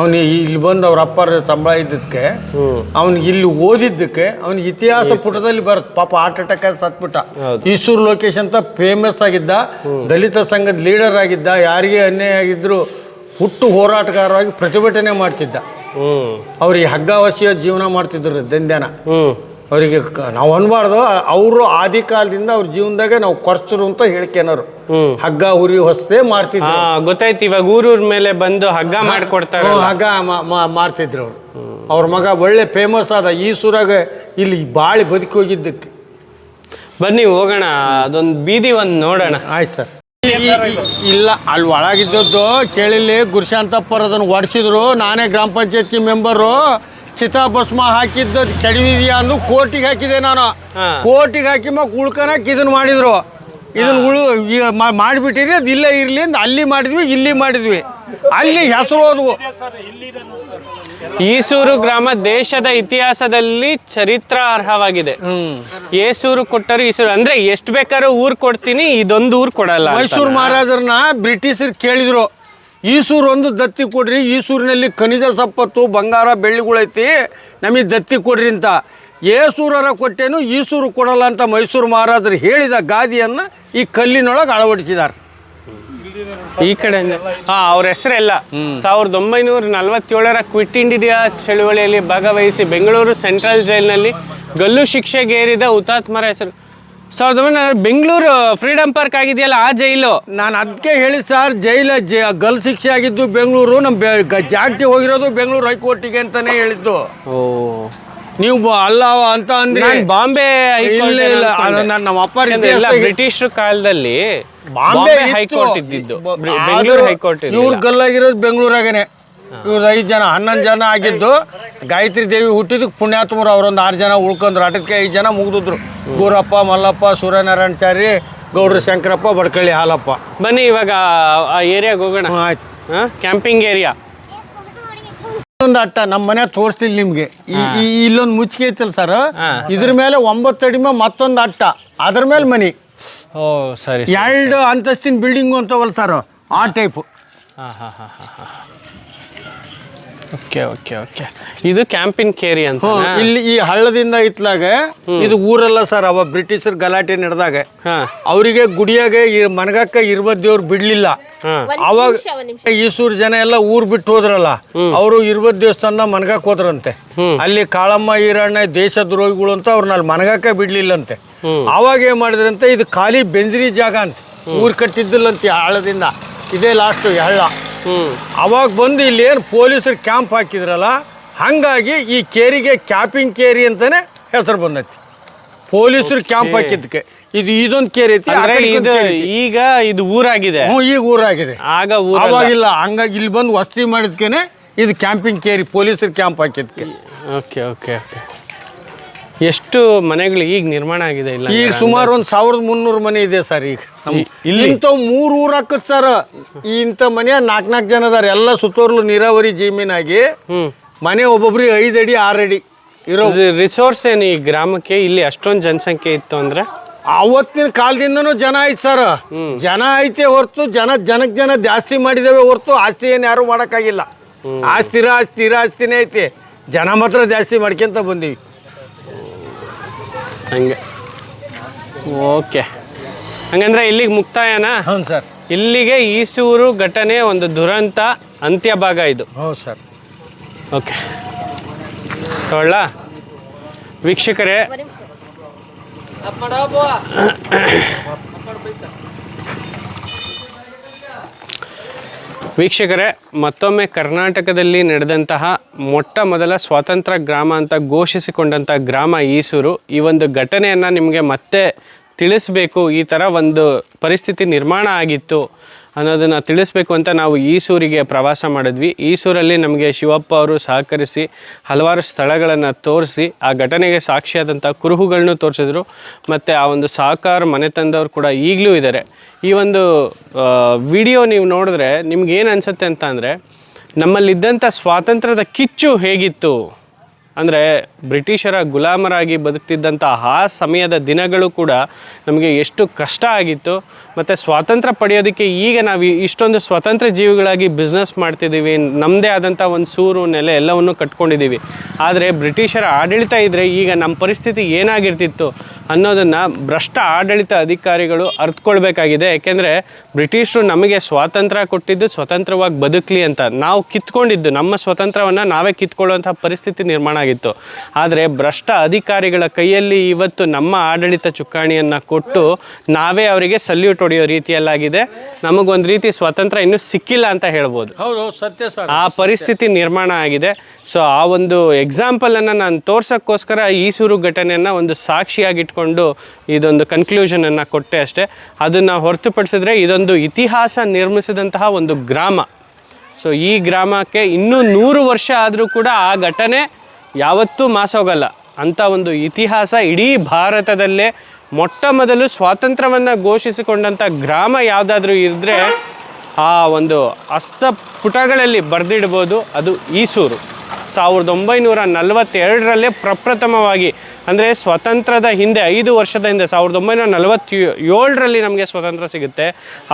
ಅವನು ಇಲ್ಲಿ ಬಂದು ಅವ್ರ ಅಪ್ಪರ ಸಂಬಳ ಇದ್ದಕ್ಕೆ ಅವನು ಅವ್ನಿಗೆ ಇಲ್ಲಿ ಓದಿದ್ದಕ್ಕೆ ಅವ್ನಿಗೆ ಇತಿಹಾಸ ಪುಟದಲ್ಲಿ ಬರುತ್ತೆ ಪಾಪ ಹಾರ್ಟ್ ಅಟ್ಯಾಕ್ ಆಗಿ ಸತ್ಬಿಟ್ಟ. ಈಸೂರು ಲೋಕೇಶ್ ಅಂತ ಫೇಮಸ್ ಆಗಿದ್ದ ದಲಿತ ಸಂಘದ ಲೀಡರ್ ಆಗಿದ್ದ ಯಾರಿಗೆ ಅನ್ಯಾಯ ಆಗಿದ್ರು ಹುಟ್ಟು ಹೋರಾಟಗಾರವಾಗಿ ಪ್ರತಿಭಟನೆ ಮಾಡ್ತಿದ್ದ. ಅವ್ರಿಗೆ ಹಗ್ಗವಸಿಯ ಜೀವನ ಮಾಡ್ತಿದ್ರು ದಂದ್ಯಾನ. ಹ್ಮ್. ಅವರಿಗೆ ನಾವು ಅನ್ಬಾರ್ದು ಅವರು ಆದಿ ಕಾಲದಿಂದ ಅವ್ರ ಜೀವನದಾಗ ನಾವು ಕೊರ್ಸರು ಅಂತ ಹೇಳ್ಕೇನರು ಹಗ್ಗ ಹುರಿ ಹೊಸದೇ ಮಾಡ್ತಿದ್ರು ಗೊತ್ತಾಯ್ತು ಇವಾಗ ಊರೂರ್ ಮೇಲೆ ಬಂದು ಹಗ್ಗ ಮಾಡ್ಕೊಡ್ತಾರೆ ಹಗ್ಗ ಮಾ- ಅವರು ಮಾಡ್ತಿದ್ರು ಅವ್ರು. ಅವ್ರ ಮಗ ಒಳ್ಳೆ ಫೇಮಸ್ ಆದ ಈ ಸೂರಾಗ ಇಲ್ಲಿ ಬಾಳಿ ಬದುಕಿ ಹೋಗಿದ್ದಕ್ಕೆ. ಬನ್ನಿ ಹೋಗೋಣ ಅದೊಂದು ಬೀದಿ ಒಂದು ನೋಡೋಣ. ಆಯ್ತು ಸರ್. ಇಲ್ಲ ಅಲ್ಲಿ ಒಳಗಿದ್ದದ್ದು ಕೇಳಿಲ್ಲಿ ಗುರುಶಾಂತಪ್ಪರ್ ಅದನ್ನು ಒಡಿಸಿದ್ರು. ನಾನೇ ಗ್ರಾಮ ಪಂಚಾಯತಿ ಮೆಂಬರು ಚಿತಾಭಸ್ಮ ಹಾಕಿದ್ದು ಕೆಡವಿದೆಯಾ ಅಂದು ಕೋರ್ಟಿಗೆ ಹಾಕಿದೆ ನಾನು. ಕೋರ್ಟಿಗೆ ಹಾಕಿ ಮಗ ಉಳ್ಕನಕ್ಕೆ ಇದನ್ನು ಮಾಡಿದ್ರು. ಇದನ್ನು ಉಳು ಮಾಡಿಬಿಟ್ಟಿರಿ ಅದು ಇಲ್ಲೇ ಇರಲಿ ಅಂತ ಅಲ್ಲಿ ಮಾಡಿದ್ವಿ ಇಲ್ಲಿ ಮಾಡಿದ್ವಿ. ಅಲ್ಲಿ ಹೆಸರು ಹೋದವು. ಈಸೂರು ಗ್ರಾಮ ದೇಶದ ಇತಿಹಾಸದಲ್ಲಿ ಚರಿತ್ರಾರ್ಹವಾಗಿದೆ. ಅರ್ಹವಾಗಿದೆ ಏಸೂರು ಕೊಟ್ಟರು ಈಸೂರು. ಅಂದ್ರೆ ಎಷ್ಟು ಬೇಕಾದ್ರೂ ಊರು ಕೊಡ್ತೀನಿ ಇದೊಂದು ಊರು ಕೊಡಲ್ಲ. ಮೈಸೂರು ಮಹಾರಾಜರನ್ನ ಬ್ರಿಟಿಷರು ಕೇಳಿದ್ರು. ಈಸೂರು ಒಂದು ದತ್ತಿ ಕೊಡ್ರಿ ಈಸೂರಿನಲ್ಲಿ ಖನಿಜ ಸಂಪತ್ತು ಬಂಗಾರ ಬೆಳ್ಳಿಗಳೈತಿ ನಮಗೆ ದತ್ತಿ ಕೊಡ್ರಿ ಅಂತ. ಏಸೂರರ ಕೊಟ್ಟೇನು ಈಸೂರು ಕೊಡಲ್ಲ ಅಂತ ಮೈಸೂರು ಮಹಾರಾಜರು ಹೇಳಿದ ಗಾದಿಯನ್ನು ಈ ಕಲ್ಲಿನೊಳಗೆ ಅಳವಡಿಸಿದ್ದಾರೆ ಈ ಕಡೆ ಹಾ ಅವ್ರ ಹೆಸರೆಲ್ಲ ಸಾವಿರದ ಒಂಬೈನೂರ ನಲವತ್ತೇಳರ ಕ್ವಿಟ್ ಇಂಡಿಯಾ ಚಳುವಳಿಯಲ್ಲಿ ಭಾಗವಹಿಸಿ ಬೆಂಗಳೂರು ಸೆಂಟ್ರಲ್ ಜೈಲಿನಲ್ಲಿ ಗಲ್ಲು ಶಿಕ್ಷೆಗೇರಿದ ಹುತಾತ್ಮರ ಹೆಸರು. ಸಾವಿರದ ಒಂಬೈನೂರ ಬೆಂಗಳೂರು ಫ್ರೀಡಮ್ ಪಾರ್ಕ್ ಆಗಿದೆಯಲ್ಲ ಆ ಜೈಲು? ನಾನು ಅದಕ್ಕೆ ಹೇಳಿ ಸರ್ ಜೈಲ ಜ ಗಲ್ ಶಿಕ್ಷೆ ಆಗಿದ್ದು ಬೆಂಗಳೂರು ನಮ್ಮ ಬೆ ಹೋಗಿರೋದು ಬೆಂಗಳೂರು ಹೈಕೋರ್ಟಿಗೆ ಅಂತಾನೆ ಹೇಳಿದ್ದು. ಓ. ನೀವು ಬ- ಅಲ್ಲ ಅಂತ ಅಂದ್ರೆ. ನಾನ್ ಬಾಂಬೆ ಹೈಕೋರ್ಟ್ ಇಲ್ಲ ಇಲ್ಲ ಅನ್ಕೊಂಡೆ. ಅದು ನನ್ನ ನಮ್ಮ ಯಾಕಂದ್ರೆ ಎಲ್ಲ ಬ್ರಿಟಿಷ್ ಕಾಲದಲ್ಲಿ ಬಾಂಬೆ ಹೈಕೋರ್ಟ್ ಇದ್ದಿದ್ದು. ಬ್ರಿ- ಬೆಂಗಳೂರು ಹೈಕೋರ್ಟ್ ಇವ್ರ. ಗಲ್ಲಾಗಿರೋದು ಬೆಂಗಳೂರಾಗನೆ. ಇವ್ರು ಐದು ಜನ ಹನ್ನೊಂದು ಜನ ಆಗಿದ್ದು ಗಾಯತ್ರಿ ದೇವಿ ಹುಟ್ಟಿದಕ್ಕೆ ಪುಣ್ಯಾತ್ಮರು ಅವರೊಂದು ಆರು ಜನ ಉಳ್ಕೊಂಡ್ರು. ಆಟಕ್ಕೆ ಐದು ಜನ ಮುಗಿದ್ರು ಗೂರಪ್ಪ ಮಲ್ಲಪ್ಪ ಸೂರ್ಯನಾರಾಯಣಚಾರಿ ಗೌಡ್ರ ಶಂಕರಪ್ಪ ಬಡ್ಕಳ್ಳಿ ಹಾಲಪ್ಪ. ಬನ್ನಿ ಇವಾಗ ಆ ಏರಿಯಾಗೆ ಹೋಗೋಣ. ಆಯ್ತು. ಕ್ಯಾಂಪಿಂಗ್ ಏರಿಯಾ ಒಂದು ಅಟ್ಟ ನಮ್ಮ ಮನೆ ತೋರಿಸ್ತಿಲ್ಲ ನಿಮ್ಗೆ. ಈ- ಈ ಇಲ್ಲೊಂದು ಮುಚ್ಚಿಗೆ ಐತಲ್ಲ ಸರ್. ಇದ್ರ ಮೇಲೆ ಒಂಬತ್ತು ಅಡಿಮೆ ಮತ್ತೊಂದು ಅಟ್ಟ. ಅದ್ರ ಮೇಲೆ ಮನಿ. ಓ ಸರಿ ಸರಿ. ಎರಡು ಅಂತಸ್ತಿನ ಬಿಲ್ಡಿಂಗು ಅಂತವಲ್ಲ ಸರ್ ಆ ಟೈಪು ಹಾ ಹಾ ಹಾ ಹಾ. Okay okay okay. ಇದು ಕ್ಯಾಂಪಿನ್ ಕೇರಿ ಅಂತ ಇಲ್ಲಿ ಈ ಹಳ್ಳದಿಂದ ಇತ್ಲಾಗ ಇದು ಊರಲ್ಲ ಸರ್ ಅವ ಬ್ರಿಟಿಷರ್ ಗಲಾಟೆ ನಡೆದಾಗ. ಅವರಿಗೆ ಗುಡಿಯಾಗೆ ಈ ಮನಗಕ್ಕ ಇರುವ ದೇವ್ರು ಬಿಡ್ಲಿಲ್ಲ ಅವಾಗ ಈಸೂರ್ ಜನ ಎಲ್ಲ ಊರ್ ಬಿಟ್ಟು ಹೋದ್ರಲ್ಲ ಅವರು ಇರುವ ದೇವಸ್ಥಾನ ಮನಗಕ್ ಹೋದ್ರಂತೆ. ಅಲ್ಲಿ ಕಾಳಮ್ಮ ಈರಣ್ಣ ದೇಶದ್ರೋಹಿಗಳು ಅಂತ ಅವ್ರನ್ನ ಅಲ್ಲಿ ಮನಗಕ್ಕ ಬಿಡ್ಲಿಲ್ಲಂತೆ. ಅವಾಗ ಏನ್ ಮಾಡಿದ್ರಂತೆ ಇದು ಖಾಲಿ ಬೆಂಜರಿ ಜಾಗ ಅಂತ. ಊರ್ ಕಟ್ಟಿದ್ದಿಲ್ಲಂತೆ ಹಳ್ಳದಿಂದ. ಇದೇ ಲಾಸ್ಟ್ ಹಳ್ಳ. ಅವಾಗ ಬಂದು ಇಲ್ಲಿ ಏನು ಪೊಲೀಸರು ಕ್ಯಾಂಪ್ ಹಾಕಿದ್ರಲ್ಲ ಹಂಗಾಗಿ ಈ ಕೇರಿಗೆ ಕ್ಯಾಪಿಂಗ್ ಕೇರಿ ಅಂತಾನೆ ಹೆಸರು ಬಂದೈತಿ. ಪೊಲೀಸರು ಕ್ಯಾಂಪ್ ಹಾಕಿದ್ದಕ್ಕೆ. ಇದು ಇದೊಂದು ಕೇರಿ ಐತಿ ಆ ಅಂದ್ರೆ ಕಡೆ ಇದು ಕೇರಿ ಐತಿ. ಈಗ ಇದು ಊರಾಗಿದೆ. ಹ್ಞೂ ಈಗ ಊರಾಗಿದೆ. ಆಗ ಅವಾಗಿಲ್ಲ ಹಂಗಾಗಿ ಇಲ್ಲಿ ಬಂದು ವಸತಿ ಮಾಡಿದ್ಕೇನೆ ಇದು ಕ್ಯಾಂಪಿಂಗ್ ಕೇರಿ ಪೊಲೀಸರು ಕ್ಯಾಂಪ್ ಹಾಕಿದ್ಕೆ ಓಕೆ ಓಕೆ ಓಕೆ. ಎಷ್ಟು ಮನೆಗಳು ಈಗ ನಿರ್ಮಾಣ ಆಗಿದೆ ಇಲ್ಲ ಈಗ ಸುಮಾರು ಒಂದು ಸಾವಿರದ ಮುನ್ನೂರು ಮನೆ ಇದೆ ಸರ್ ಈಗ. ಇಲ್ಲಿ? ಇಂಥವು ಮೂರು ಊರ್ ಹಾಕತ್ ಸರ್. ಇಂಥ ಮನೆ ನಾಲ್ಕು ನಾಲ್ಕು ಜನ ಅದಾರ. ಎಲ್ಲ ಸುತ್ತೋರ್ಲು ನೀರಾವರಿ ಜಮೀನಾಗಿ ಮನೆ ಒಬ್ಬೊಬ್ರಿಗೆ ಐದು ಅಡಿ ಆರು ಅಡಿ ಇರೋ ರಿಸೋರ್ಸ್ ಏನು ಈ ಗ್ರಾಮಕ್ಕೆ? ಇಲ್ಲಿ ಅಷ್ಟೊಂದು ಜನಸಂಖ್ಯೆ ಇತ್ತು ಅಂದ್ರೆ? ಅವತ್ತಿನ ಕಾಲದಿಂದನು ಜನ ಐತೆ ಸರ್. ಜನ ಐತೆ ಹೊರ್ತು ಜನ ಜನಕ್ಕೆ ಜನ ಜಾಸ್ತಿ ಮಾಡಿದೇವೆ ಹೊರ್ತು ಆಸ್ತಿ ಏನು ಯಾರು ಮಾಡೋಕ್ಕಾಗಿಲ್ಲ. ಆಸ್ತಿರ ಆಸ್ತಿರ ಆಸ್ತಿನೇ ಐತೆ. ಜನ ಮಾತ್ರ ಜಾಸ್ತಿ ಮಾಡ್ಕೊಂತ ಬಂದೀವಿ. ಹಂಗೆ. ಓಕೆ. ಹಂಗಂದ್ರೆ ಇಲ್ಲಿಗೆ ಮುಕ್ತಾಯನಾ? ಹೌದು ಸರ್. ಇಲ್ಲಿಗೆ ಈಸೂರು ಘಟನೆ ಒಂದು ದುರಂತ ಅಂತ್ಯ ಭಾಗ ಇದು. ಹೌದು ಸರ್. ಓಕೆ. ತೊಳ್ಳ ವೀಕ್ಷಕರೇ. ವೀಕ್ಷಕರೇ ಮತ್ತೊಮ್ಮೆ ಕರ್ನಾಟಕದಲ್ಲಿ ನಡೆದಂತಹ ಮೊಟ್ಟ ಮೊದಲ ಸ್ವಾತಂತ್ರ್ಯ ಗ್ರಾಮ ಅಂತ ಘೋಷಿಸಿಕೊಂಡಂಥ ಗ್ರಾಮ ಈಸೂರು, ಈ ಒಂದು ಘಟನೆಯನ್ನು ನಿಮಗೆ ಮತ್ತೆ ತಿಳಿಸಬೇಕು, ಈ ಥರ ಒಂದು ಪರಿಸ್ಥಿತಿ ನಿರ್ಮಾಣ ಆಗಿತ್ತು ಅನ್ನೋದನ್ನು ತಿಳಿಸ್ಬೇಕು ಅಂತ ನಾವು ಈಸೂರಿಗೆ ಪ್ರವಾಸ ಮಾಡಿದ್ವಿ. ಈಸೂರಲ್ಲಿ ನಮಗೆ ಶಿವಪ್ಪ ಅವರು ಸಹಕರಿಸಿ ಹಲವಾರು ಸ್ಥಳಗಳನ್ನು ತೋರಿಸಿ, ಆ ಘಟನೆಗೆ ಸಾಕ್ಷಿಯಾದಂಥ ಕುರುಹುಗಳನ್ನು ತೋರಿಸಿದ್ರು. ಮತ್ತು ಆ ಒಂದು ಸಹಕಾರ ಮನೆ ತಂದವರು ಕೂಡ ಈಗಲೂ ಇದ್ದಾರೆ ಈ ಒಂದು ವಿಡಿಯೋ ನೀವು ನೋಡಿದ್ರೆ ನಿಮ್ಗೇನು ಅನಿಸುತ್ತೆ ಅಂತ ಅಂದರೆ ನಮ್ಮಲ್ಲಿದ್ದಂಥ ಸ್ವಾತಂತ್ರ್ಯದ ಕಿಚ್ಚು ಹೇಗಿತ್ತು? ಅಂದರೆ ಬ್ರಿಟಿಷರ ಗುಲಾಮರಾಗಿ ಬದುಕ್ತಿದ್ದಂಥ ಆ ಸಮಯದ ದಿನಗಳು ಕೂಡ ನಮಗೆ ಎಷ್ಟು ಕಷ್ಟ ಆಗಿತ್ತು. ಮತ್ತು ಸ್ವಾತಂತ್ರ್ಯ ಪಡೆಯೋದಕ್ಕೆ ಈಗ ನಾವು ಇಷ್ಟೊಂದು ಸ್ವತಂತ್ರ ಜೀವಿಗಳಾಗಿ ಬಿಸ್ನೆಸ್ ಮಾಡ್ತಿದ್ದೀವಿ. ನಮ್ಮದೇ ಆದಂಥ ಒಂದು ಸೂರು, ನೆಲೆ ಎಲ್ಲವನ್ನು ಕಟ್ಕೊಂಡಿದ್ದೀವಿ. ಆದರೆ ಬ್ರಿಟಿಷರ ಆಡಳಿತ ಇದ್ದರೆ ಈಗ ನಮ್ಮ ಪರಿಸ್ಥಿತಿ ಏನಾಗಿರ್ತಿತ್ತು? ಅನ್ನೋದನ್ನು ಭ್ರಷ್ಟ ಆಡಳಿತ ಅಧಿಕಾರಿಗಳು ಅರ್ಥಕೊಳ್ಬೇಕಾಗಿದೆ ಯಾಕೆಂದರೆ ಬ್ರಿಟಿಷರು ನಮಗೆ ಸ್ವಾತಂತ್ರ್ಯ ಕೊಟ್ಟಿದ್ದು ಸ್ವತಂತ್ರವಾಗಿ ಬದುಕಲಿ ಅಂತ. ನಾವು ಕಿತ್ಕೊಂಡಿದ್ದು ನಮ್ಮ ಸ್ವತಂತ್ರವನ್ನು ನಾವೇ ಕಿತ್ಕೊಳ್ಳುವಂಥ ಪರಿಸ್ಥಿತಿ ನಿರ್ಮಾಣ ಆಗಿತ್ತು. ಆದರೆ ಭ್ರಷ್ಟ ಅಧಿಕಾರಿಗಳ ಕೈಯಲ್ಲಿ ಇವತ್ತು ನಮ್ಮ ಆಡಳಿತ ಚುಕ್ಕಾಣಿಯನ್ನು ಕೊಟ್ಟು ನಾವೇ ಅವರಿಗೆ ಸಲ್ಯೂಟ್ ಹೊಡೆಯೋ ರೀತಿಯಲ್ಲಾಗಿದೆ. ನಮಗೊಂದು ರೀತಿ ಸ್ವಾತಂತ್ರ್ಯ ಇನ್ನೂ ಸಿಕ್ಕಿಲ್ಲ ಅಂತ ಹೇಳ್ಬೋದು. ಹೌದು ಸತ್ಯ ಸರ್. ಆ ಪರಿಸ್ಥಿತಿ ನಿರ್ಮಾಣ ಆಗಿದೆ. ಸೊ ಆ ಒಂದು ಎಕ್ಸಾಂಪಲನ್ನು ನಾನು ತೋರ್ಸೋಕ್ಕೋಸ್ಕರ ಈಸೂರು ಘಟನೆಯನ್ನು ಒಂದು ಸಾಕ್ಷಿಯಾಗಿಟ್ಕೊಂಡು ಇದೊಂದು ಕನ್ಕ್ಲೂಷನನ್ನು ಕೊಟ್ಟೆ ಅಷ್ಟೇ. ಅದನ್ನು ಹೊರತುಪಡಿಸಿದ್ರೆ ಇದೊಂದು ಇತಿಹಾಸ ನಿರ್ಮಿಸಿದಂತಹ ಒಂದು ಗ್ರಾಮ. ಸೊ ಈ ಗ್ರಾಮಕ್ಕೆ ಇನ್ನೂ ನೂರು ವರ್ಷ ಆದರೂ ಕೂಡ ಆ ಘಟನೆ ಯಾವತ್ತೂ ಮಾಸೋಗಲ್ಲ. ಅಂಥ ಒಂದು ಇತಿಹಾಸ ಇಡೀ ಭಾರತದಲ್ಲೇ ಮೊಟ್ಟ ಮೊದಲು ಸ್ವಾತಂತ್ರ್ಯವನ್ನು ಘೋಷಿಸಿಕೊಂಡಂಥ ಗ್ರಾಮ ಯಾವುದಾದ್ರೂ ಇದ್ದರೆ ಆ ಒಂದು ಹಸ್ತಪುಟಗಳಲ್ಲಿ ಬರೆದಿಡ್ಬೋದು. ಅದು ಈಸೂರು. ಸಾವಿರದ ಒಂಬೈನೂರ ನಲವತ್ತೆರಡರಲ್ಲೇ ಪ್ರಪ್ರಥಮವಾಗಿ ಅಂದರೆ ಸ್ವತಂತ್ರದ ಹಿಂದೆ ಐದು ವರ್ಷದ ಹಿಂದೆ ಸಾವಿರದ ಒಂಬೈನೂರ ನಲವತ್ತ ಏಳರಲ್ಲಿ ನಮಗೆ ಸ್ವತಂತ್ರ ಸಿಗುತ್ತೆ.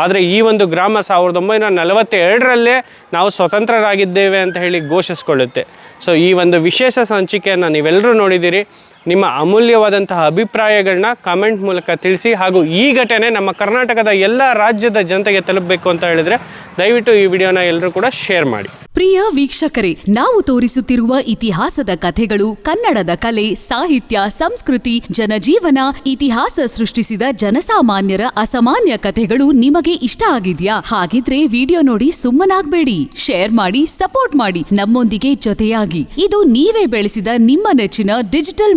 ಆದರೆ ಈ ಒಂದು ಗ್ರಾಮ ಸಾವಿರದ ಒಂಬೈನೂರ ನಲವತ್ತೆರಡರಲ್ಲೇ ನಾವು ಸ್ವತಂತ್ರರಾಗಿದ್ದೇವೆ ಅಂತ ಹೇಳಿ ಘೋಷಿಸ್ಕೊಳ್ಳುತ್ತೆ. ಸೊ ಈ ಒಂದು ವಿಶೇಷ ಸಂಚಿಕೆಯನ್ನು ನೀವೆಲ್ಲರೂ ನೋಡಿದ್ದೀರಿ. ನಿಮ್ಮ ಅಮೂಲ್ಯವಾದಂತಹ ಅಭಿಪ್ರಾಯಗಳನ್ನ ಕಾಮೆಂಟ್ ಮೂಲಕ ತಿಳಿಸಿ ಹಾಗೂ ಈ ಘಟನೆ ನಮ್ಮ ಕರ್ನಾಟಕದ ಎಲ್ಲ ರಾಜ್ಯದ ಜನತೆಗೆ ತಲುಪಬೇಕು ಅಂತ ಹೇಳಿದ್ರೆ ದಯವಿಟ್ಟು ಈ ವಿಡಿಯೋನ ಎಲ್ಲರೂ ಕೂಡ ಶೇರ್ ಮಾಡಿ. ಪ್ರಿಯ ವೀಕ್ಷಕರೇ, ನಾವು ತೋರಿಸುತ್ತಿರುವ ಇತಿಹಾಸದ ಕಥೆಗಳು ಕನ್ನಡದ ಕಲೆ, ಸಾಹಿತ್ಯ, ಸಂಸ್ಕೃತಿ, ಜನಜೀವನ, ಇತಿಹಾಸ ಸೃಷ್ಟಿಸಿದ ಜನಸಾಮಾನ್ಯರ ಅಸಾಮಾನ್ಯ ಕಥೆಗಳು ನಿಮಗೆ ಇಷ್ಟ ಆಗಿದ್ಯಾ? ಹಾಗಿದ್ರೆ ವಿಡಿಯೋ ನೋಡಿ ಸುಮ್ಮನಾಗ್ಬೇಡಿ. ಶೇರ್ ಮಾಡಿ ಸಪೋರ್ಟ್ ಮಾಡಿ. ನಮ್ಮೊಂದಿಗೆ ಜೊತೆಯಾಗಿ. ಇದು ನೀವೇ ಬೆಳೆಸಿದ ನಿಮ್ಮ ನೆಚ್ಚಿನ ಡಿಜಿಟಲ್